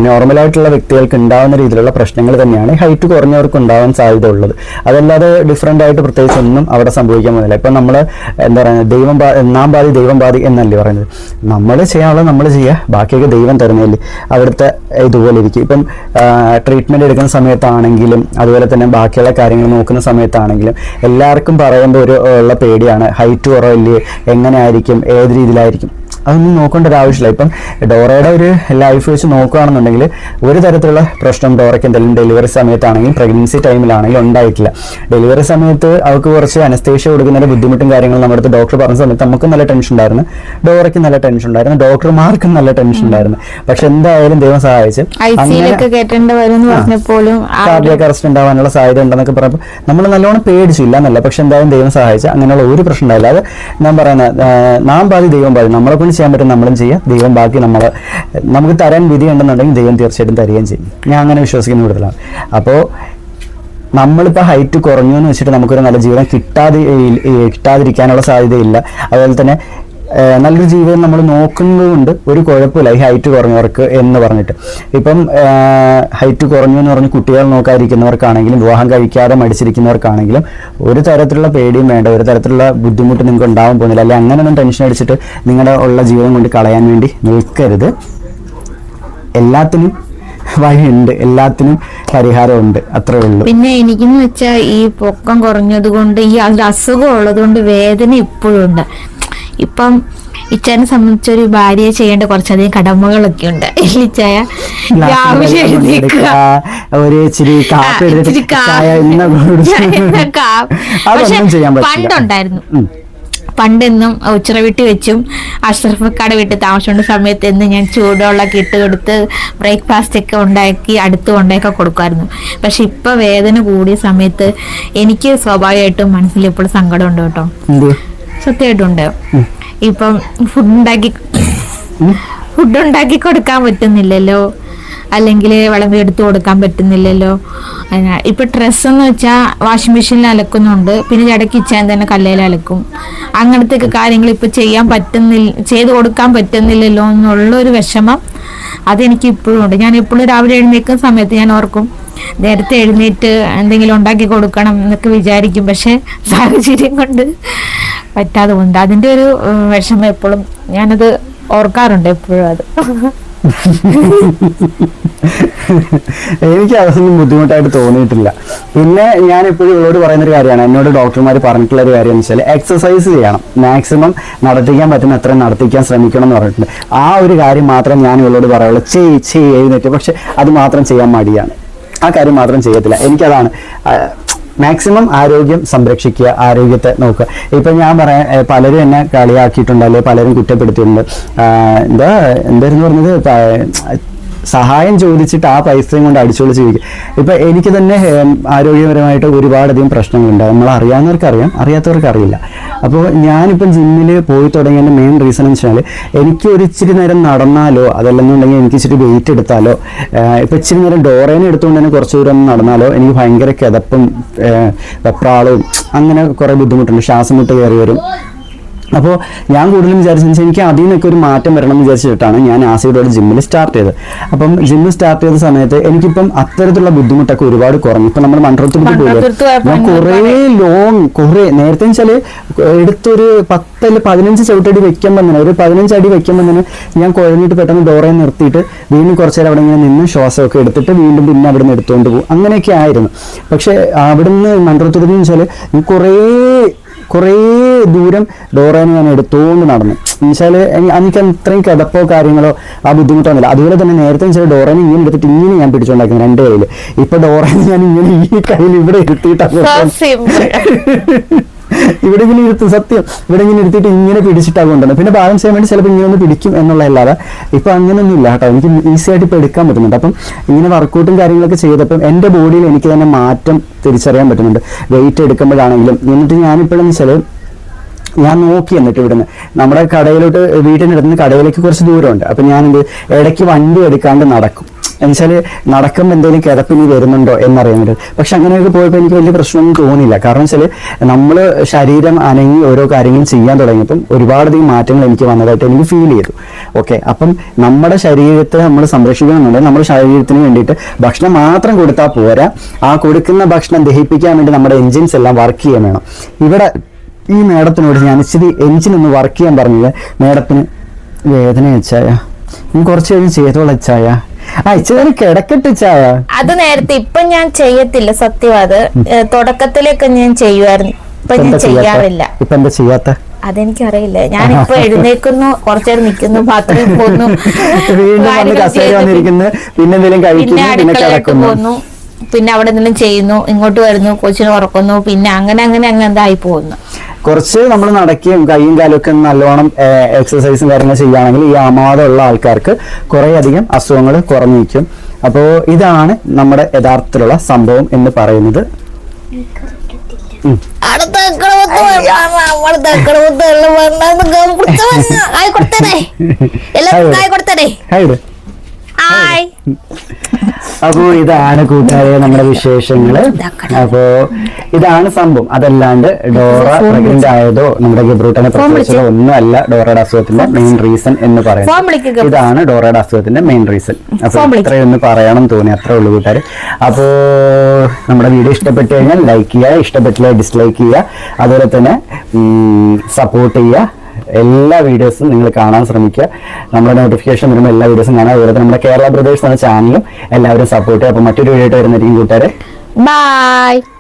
നോർമലായിട്ടുള്ള വ്യക്തികൾക്ക് ഉണ്ടാവുന്ന രീതിയിലുള്ള പ്രശ്നങ്ങൾ തന്നെയാണ് ഹൈറ്റ് കുറഞ്ഞവർക്ക് ഉണ്ടാവാൻ സാധ്യത ഉള്ളത് അതല്ലാതെ ഡിഫറെന്റ് ആയിട്ട് പ്രത്യേകിച്ച് ഒന്നും അവിടെ സംഭവിക്കാൻ പോകുന്നില്ല. ഇപ്പം നമ്മൾ എന്താ പറയുക ദൈവം നാം ബാധി ദൈവം ബാധി എന്നല്ലേ പറയുന്നത്? നമ്മൾ ചെയ്യാനുള്ളത് നമ്മൾ ചെയ്യുക ബാക്കിയൊക്കെ ദൈവം തരുന്നില്ലേ അവിടുത്തെ ഇതുപോലെ ഇരിക്കും. ഇപ്പം ട്രീറ്റ്മെന്റ് എടുക്കുന്ന സമയത്താണെങ്കിലും അതുപോലെ തന്നെ ബാക്കിയുള്ള കാര്യങ്ങൾ നോക്കുന്ന സമയത്താണെങ്കിലും എല്ലാവർക്കും പറയുമ്പോൾ ഒരു ഉള്ള പേടിയാണ്. ഹൈറ്റ് കുറവില്ലേ? എങ്ങനെ ആയിരിക്കും ഏത് രീതിയിലായിരിക്കും? അതൊന്നും നോക്കേണ്ട ഒരു ആവശ്യമില്ല. ഇപ്പം ഡോറയുടെ ഒരു ലൈഫ് വെച്ച് നോക്കുകയാണെന്നുണ്ടെങ്കിൽ ഒരു തരത്തിലുള്ള പ്രശ്നം ഡോറയ്ക്ക് എന്തെങ്കിലും ഡെലിവറി സമയത്താണെങ്കിലും പ്രഗ്നൻസി ടൈമിലാണെങ്കിലും ഉണ്ടായിട്ടില്ല. ഡെലിവറി സമയത്ത് അവർക്ക് കുറച്ച് അനസ്തേഷ്യ കൊടുക്കുന്നതിന്റെ ബുദ്ധിമുട്ടും കാര്യങ്ങളും നമ്മുടെ അടുത്ത് ഡോക്ടർ പറഞ്ഞ സമയത്ത് നമുക്കും നല്ല ടെൻഷൻ ഉണ്ടായിരുന്നു. ഡോറയ്ക്ക് നല്ല ടെൻഷൻ ഉണ്ടായിരുന്നു. ഡോക്ടർമാർക്കും നല്ല ടെൻഷൻ ഉണ്ടായിരുന്നു. പക്ഷെ എന്തായാലും ദൈവം സഹായിച്ച് ഐ സിയിലൊക്കെ കേട്ടേണ്ടി വരും എന്ന് പറഞ്ഞപ്പോഴും ആ ഒരു കാർഡിയാക് അറസ്റ്റ് ഉണ്ടാവാനുള്ള സാധ്യത ഉണ്ടെന്നൊക്കെ പറയുമ്പോൾ നമ്മൾ നല്ലോണം പേടിച്ചു ഇല്ല എന്നല്ല. പക്ഷെ എന്തായാലും ദൈവം സഹായിച്ച അങ്ങനെയുള്ള ഒരു പ്രശ്നം ഉണ്ടായില്ല. അത് ഞാൻ പറയുന്ന നാം പാതി ദൈവം പാതി. നമ്മളെ കൊണ്ട് ചെയ്യാൻ പറ്റും നമ്മളും ചെയ്യുക ദൈവം ബാക്കി നമ്മൾ നമുക്ക് തരാൻ വിധി ഉണ്ടെന്നുണ്ടെങ്കിൽ ദൈവം തീർച്ചയായിട്ടും തരികയും ചെയ്യും. ഞാൻ അങ്ങനെ വിശ്വസിക്കുന്ന കൂടുതലാണ്. അപ്പോൾ നമ്മളിപ്പോൾ ഹൈറ്റ് കുറഞ്ഞു എന്ന് വെച്ചിട്ട് നമുക്കൊരു നല്ല ജീവിതം കിട്ടാതെ കിട്ടാതിരിക്കാനുള്ള സാധ്യതയില്ല. അതുപോലെ തന്നെ നല്ലൊരു ജീവിതം നമ്മൾ നോക്കുന്നതുകൊണ്ട് ഒരു കുഴപ്പമില്ല. ഈ ഹൈറ്റ് കുറഞ്ഞവർക്ക് എന്ന് പറഞ്ഞിട്ട്. ഇപ്പം ഹൈറ്റ് കുറഞ്ഞു എന്ന് പറഞ്ഞ് കുട്ടികൾ നോക്കാതിരിക്കുന്നവർക്കാണെങ്കിലും വിവാഹം കഴിക്കാതെ മടിച്ചിരിക്കുന്നവർക്കാണെങ്കിലും ഒരു തരത്തിലുള്ള പേടിയും വേണ്ട. ഒരു തരത്തിലുള്ള ബുദ്ധിമുട്ട് നിങ്ങൾക്ക് ഉണ്ടാവാൻ പോകുന്നില്ല. അല്ലെങ്കിൽ അങ്ങനെയൊന്നും ടെൻഷൻ അടിച്ചിട്ട് നിങ്ങളുടെ ഉള്ള ജീവിതം കൊണ്ട് കളയാൻ വേണ്ടി നിൽക്കരുത്. എല്ലാത്തിനും വഴിയുണ്ട്. എല്ലാത്തിനും പരിഹാരമുണ്ട്. അത്രേ ഉള്ളൂ. പിന്നെ എനിക്കെന്ന് വെച്ചാൽ ഈ പൊക്കം കുറഞ്ഞത് കൊണ്ട് ഈ അസുഖം ഉള്ളത് കൊണ്ട് വേദന ഇപ്പോഴും ഉണ്ട്. ഇപ്പം ഇച്ചാനെ സംബന്ധിച്ച് ഒരു ഭാര്യയെ ചെയ്യേണ്ട കുറച്ചധികം കടമകളൊക്കെ ഉണ്ട് ഇച്ചായ രാവിലെ ഒരു ഇച്ചിരി പണ്ടുണ്ടായിരുന്നു. പണ്ടെന്നും ഉച്ചറ വീട്ടിൽ വെച്ചും അഷ്റഫക്കാട് വീട്ടിൽ താമസിച്ചുകൊണ്ട് സമയത്ത് എന്ന് ഞാൻ ചൂടുവെള്ളമൊക്കെ ഇട്ട് കൊടുത്ത് ബ്രേക്ക്ഫാസ്റ്റ് ഒക്കെ ഉണ്ടാക്കി അടുത്ത് കൊണ്ടൊക്കെ കൊടുക്കുമായിരുന്നു. പക്ഷെ ഇപ്പൊ വേദന കൂടിയ സമയത്ത് എനിക്ക് സ്വാഭാവികമായിട്ടും മനസ്സിൽ എപ്പോഴും സങ്കടമുണ്ട് കേട്ടോ. സത്യമായിട്ടുണ്ട്. ഇപ്പം ഫുഡ് ഉണ്ടാക്കി ഫുഡ് ഉണ്ടാക്കി കൊടുക്കാൻ പറ്റുന്നില്ലല്ലോ. അല്ലെങ്കിൽ വിളമ്പി എടുത്തു കൊടുക്കാൻ പറ്റുന്നില്ലല്ലോ. ഇപ്പൊ ഡ്രസ്സ് എന്ന് വെച്ചാൽ വാഷിംഗ് മെഷീനിൽ അലക്കുന്നുണ്ട്. പിന്നെ ഇടയ്ക്ക് കിച്ചാൻ തന്നെ കല്ലയിൽ അലക്കും. അങ്ങനത്തെ ഒക്കെ കാര്യങ്ങൾ ഇപ്പൊ ചെയ്യാൻ പറ്റുന്നില്ല ചെയ്തു കൊടുക്കാൻ പറ്റുന്നില്ലല്ലോ എന്നുള്ള ഒരു വിഷമം അതെനിക്ക് ഇപ്പോഴും ഉണ്ട്. ഞാൻ എപ്പോഴും രാവിലെ എഴുന്നേൽക്കുന്ന സമയത്ത് ഞാൻ ഓർക്കും നേരത്തെ എഴുന്നേറ്റ് എന്തെങ്കിലും ഉണ്ടാക്കി കൊടുക്കണം എന്നൊക്കെ വിചാരിക്കും. പക്ഷെ സാഹചര്യം കൊണ്ട് പറ്റാതെ ഉണ്ട് അതിന്റെ ഒരു വിഷമം എപ്പോഴും ഞാനത് ഓർക്കാറുണ്ട് എപ്പോഴും അത്. എനിക്ക് അതൊന്നും ബുദ്ധിമുട്ടായിട്ട് തോന്നിയിട്ടില്ല. പിന്നെ ഞാൻ എപ്പോഴും ഇവളോട് പറയുന്ന ഒരു കാര്യമാണ്. എന്നോട് ഡോക്ടർമാർ പറഞ്ഞിട്ടുള്ള ഒരു കാര്യം എന്ന് വെച്ചാൽ എക്സസൈസ് ചെയ്യണം. മാക്സിമം നടത്തിക്കാൻ പറ്റുന്ന അത്രയും നടത്തിക്കാൻ ശ്രമിക്കണം എന്ന് പറഞ്ഞിട്ടുണ്ട്. ആ ഒരു കാര്യം മാത്രം ഞാൻ ഇവളോട് പറയുള്ളൂ ചെയ് ചെയ് എഴുന്നേറ്റ്. പക്ഷെ അത് മാത്രം ചെയ്യാൻ മടിയാണ്. ആ കാര്യം മാത്രം ചെയ്യത്തില്ല. എനിക്കതാണ് മാക്സിമം ആരോഗ്യം സംരക്ഷിക്കുക ആരോഗ്യത്തെ നോക്കുക. ഇപ്പം ഞാൻ പറയാം പലരും എന്നെ കളിയാക്കിയിട്ടുണ്ട് അല്ലെങ്കിൽ പലരും കുറ്റപ്പെടുത്തിയിട്ടുണ്ട്. എന്താ എന്തായിരുന്നു പറഞ്ഞത്? സഹായം ചോദിച്ചിട്ട് ആ പൈസയും കൊണ്ട് അടിച്ചോളി ജീവിക്കുക ഇപ്പൊ എനിക്ക് തന്നെ ആരോഗ്യപരമായിട്ട് ഒരുപാടധികം പ്രശ്നങ്ങളുണ്ട്. നമ്മൾ അറിയാവുന്നവർക്ക് അറിയാം അറിയാത്തവർക്ക് അറിയില്ല. അപ്പോൾ ഞാനിപ്പം ജിമ്മിൽ പോയി തുടങ്ങിയതിന്റെ മെയിൻ റീസൺ എന്ന് വെച്ചാൽ എനിക്ക് ഒരു ഇച്ചിരി നേരം നടന്നാലോ അതല്ലെന്നുണ്ടെങ്കിൽ എനിക്ക് ഇച്ചിരി വെയിറ്റ് എടുത്താലോ ഇപ്പം ഇച്ചിരി നേരം ഡോറേനെ എടുത്തുകൊണ്ട് തന്നെ കുറച്ച് ദൂരം നടന്നാലോ എനിക്ക് ഭയങ്കര കിതപ്പും വെപ്രാളും അങ്ങനെ കുറേ ബുദ്ധിമുട്ടുണ്ട്. ശ്വാസം മുട്ട് കയറി വരും. അപ്പോൾ ഞാൻ കൂടുതലും വിചാരിച്ചെന്ന് വെച്ചാൽ എനിക്ക് അതിൽ നിന്നൊക്കെ ഒരു മാറ്റം വരണം എന്ന് വിചാരിച്ചിട്ടാണ് ഞാൻ ആസിഡോട് ജിമ്മിൽ സ്റ്റാർട്ട് ചെയ്തത്. അപ്പം ജിമ്മിൽ സ്റ്റാർട്ട് ചെയ്ത സമയത്ത് എനിക്കിപ്പം അത്തരത്തിലുള്ള ബുദ്ധിമുട്ടൊക്കെ ഒരുപാട് കുറഞ്ഞു. ഇപ്പം നമ്മൾ മണ്ഡലത്തിൽ ഞാൻ കുറേ ലോങ് കുറേ നേരത്തെ വെച്ചാൽ എടുത്തൊരു പത്തല്ല പതിനഞ്ച് ചവിട്ടടി വെക്കുമ്പോൾ തന്നെ ഒരു പതിനഞ്ച് അടി വെക്കുമ്പോൾ തന്നെ ഞാൻ കുഴഞ്ഞിട്ട് പെട്ടെന്ന് ഡോറയിൽ നിർത്തിയിട്ട് വീണ്ടും കുറച്ച് നേരം അവിടെ ഇങ്ങനെ നിന്ന് ശ്വാസമൊക്കെ എടുത്തിട്ട് വീണ്ടും പിന്നെ അവിടെ നിന്ന് എടുത്തുകൊണ്ട് പോകും. അങ്ങനെയൊക്കെ ആയിരുന്നു. പക്ഷേ അവിടുന്ന് മണ്ഡലത്തിൽ എന്ന് വെച്ചാൽ കുറേ കുറേ ദൂരം ഡോറേനെ ഞാൻ എടുത്തുകൊണ്ട് നടന്നു. എന്നുവെച്ചാൽ എനിക്ക് അത്രയും കിടപ്പോ കാര്യങ്ങളോ ആ ബുദ്ധിമുട്ടൊന്നുമില്ല അതുപോലെ തന്നെ നേരത്തെ വെച്ചാൽ ഡോറേനെ ഇങ്ങനെ എടുത്തിട്ട് ഇങ്ങനെ ഞാൻ പിടിച്ചുകൊണ്ടാക്കുന്നു രണ്ട് കയ്യിൽ ഇപ്പൊ ഡോറേനെ ഞാൻ ഇങ്ങനെ ഈ കയ്യിൽ ഇവിടെ ഇരുത്തിയിട്ടാണ് ഇവിടെ ഇങ്ങനെ ഇരുത്തും സത്യം. ഇവിടെ ഇങ്ങനെ ഇരുത്തിയിട്ട് ഇങ്ങനെ പിടിച്ചിട്ടാണ് കൊണ്ടുവന്നത് പിന്നെ ബാലൻസ് ചെയ്യാൻ വേണ്ടി ചിലപ്പോൾ ഇങ്ങനെ ഒന്ന് പിടിക്കും എന്നുള്ളതല്ലാതെ ഇപ്പൊ അങ്ങനെയൊന്നും ഇല്ല കേട്ടോ. എനിക്ക് ഈസി ആയിട്ട് ഇപ്പൊ എടുക്കാൻ പറ്റുന്നുണ്ട്. അപ്പം ഇങ്ങനെ വർക്കൗട്ടും കാര്യങ്ങളൊക്കെ ചെയ്തപ്പം എന്റെ ബോഡിയിൽ എനിക്ക് തന്നെ മാറ്റം തിരിച്ചറിയാൻ പറ്റുന്നുണ്ട്. വെയിറ്റ് എടുക്കുമ്പോഴാണെങ്കിലും. എന്നിട്ട് ഞാനിപ്പോഴെന്ന് വെച്ചാൽ ഞാൻ നോക്കി എന്നിട്ട് ഇവിടുന്ന്. നമ്മുടെ കടയിലോട്ട് നിന്ന് കടയിലേക്ക് കുറച്ച് ദൂരമുണ്ട്. അപ്പം ഞാനെന്ത് ഇടയ്ക്ക് വണ്ടി എടുക്കാണ്ട് നടക്കും. എന്നുവെച്ചാൽ നടക്കുമ്പോൾ എന്തെങ്കിലും കിടപ്പിനി വരുന്നുണ്ടോ എന്നറിയാൻ പറ്റും പക്ഷെ അങ്ങനെയൊക്കെ പോയപ്പോൾ എനിക്ക് വലിയ പ്രശ്നമൊന്നും തോന്നിയില്ല. കാരണം വെച്ചാൽ നമ്മൾ ശരീരം അനങ്ങി ഓരോ കാര്യങ്ങളും ചെയ്യാൻ തുടങ്ങിയപ്പം ഒരുപാടധികം മാറ്റങ്ങൾ എനിക്ക് വന്നതായിട്ട് എനിക്ക് ഫീൽ ചെയ്തു. ഓക്കെ അപ്പം നമ്മുടെ ശരീരത്തെ നമ്മൾ സംരക്ഷിക്കണമെന്നുണ്ടെങ്കിൽ നമ്മുടെ ശരീരത്തിന് വേണ്ടിയിട്ട് ഭക്ഷണം മാത്രം കൊടുത്താൽ പോരാ. ആ കൊടുക്കുന്ന ഭക്ഷണം ദഹിപ്പിക്കാൻ വേണ്ടി നമ്മുടെ എൻജിൻസ് എല്ലാം വർക്ക് ചെയ്യാൻ വേണം. ഇവിടെ ഈ മേഡത്തിനോട് ഞാൻ ഇച്ചിരി എഞ്ചിൻ ഒന്ന് വർക്ക് ചെയ്യാൻ പറഞ്ഞത് മേഡത്തിന് വേദന വെച്ചായ ഇനി കുറച്ച് കഴിഞ്ഞ് ചെയ്തോളാം അച്ചായ കിടക്കട്ടെ അത് നേരത്തെ ഇപ്പൊ ഞാൻ ചെയ്യത്തില്ല സത്യം അത്. തുടക്കത്തിലൊക്കെ ഞാൻ ചെയ്യുമായിരുന്നു ഇപ്പൊ ഞാൻ ചെയ്യാറില്ല. ഇപ്പൊ എന്താ ചെയ്യാത്ത? അതെനിക്കറിയില്ല. ഞാനിപ്പോ എഴുന്നേക്കുന്നു കുറച്ചേരം നിൽക്കുന്നു ബാത്റൂമിൽ പോകുന്നു വീണ്ടും പിന്നെ എന്തെങ്കിലും കഴിക്കുന്നു പിന്നെ കിടക്കുന്നു. പിന്നെ. അവിടെ എന്തെങ്കിലും ചെയ്യുന്നു ഇങ്ങോട്ട് വരുന്നു കൊച്ചിനെ ഉറക്കുന്നു പിന്നെ അങ്ങനെ അങ്ങനെ അങ്ങനെ എന്തായി പോകുന്നു കുറച്ച് നമ്മൾ നടക്കുകയും കൈയും കാലും ഒക്കെ നല്ലോണം എക്സസൈസും കാര്യങ്ങൾ ചെയ്യുകയാണെങ്കിൽ ഈ അമാദമുള്ള ആൾക്കാർക്ക് കുറേ അധികം അസുഖങ്ങൾ കുറഞ്ഞിരിക്കും. അപ്പോൾ ഇതാണ് നമ്മുടെ യഥാർത്ഥത്തിലുള്ള സംഭവം എന്ന് പറയുന്നത്. കൊടുത്ത. *laughs* എല്ലാവർക്കും ആയി അപ്പോ ഇതാണ് കൂട്ടുകാരെ നമ്മുടെ വിശേഷങ്ങൾ. അപ്പോ ഇതാണ് സംഭവം. അതല്ലാണ്ട് ഡോറ പ്രഗ്നന്റ് ആയതോ നമ്മുടെ ഗബ്രൂട്ടനെ പ്രസവിച്ചതോ ഒന്നുമല്ല ഡോറയുടെ അസുഖത്തിന്റെ മെയിൻ റീസൺ എന്ന് പറയുന്നത്. ഇതാണ് ഡോറയുടെ അസുഖത്തിന്റെ മെയിൻ റീസൺ അപ്പൊ ഇത്രയൊന്ന് പറയണം തോന്നി. അത്രേ ഉള്ളൂ കൂട്ടുകാർ അപ്പോ നമ്മുടെ വീഡിയോ ഇഷ്ടപ്പെട്ടു കഴിഞ്ഞാൽ ലൈക്ക് ചെയ്യുക ഇഷ്ടപ്പെട്ടില്ല ഡിസ്ലൈക്ക് ചെയ്യുക. അതുപോലെ തന്നെ സപ്പോർട്ട് ചെയ്യുക. എല്ലാ വീഡിയോസും നിങ്ങൾ കാണാൻ ശ്രമിക്കുക. നമ്മുടെ നോട്ടിഫിക്കേഷൻ വരുമ്പോൾ എല്ലാ വീഡിയോസും കാണാം. അതുപോലെ നമ്മുടെ കേരള ബ്രദേഴ്സ് എന്ന ചാനലും എല്ലാവരും സപ്പോർട്ട് ചെയ്യുക. അപ്പോൾ മറ്റൊരു വീഡിയോ ആയിട്ട് വരുന്നതായിരിക്കും കൂട്ടുകാരെ. ബൈ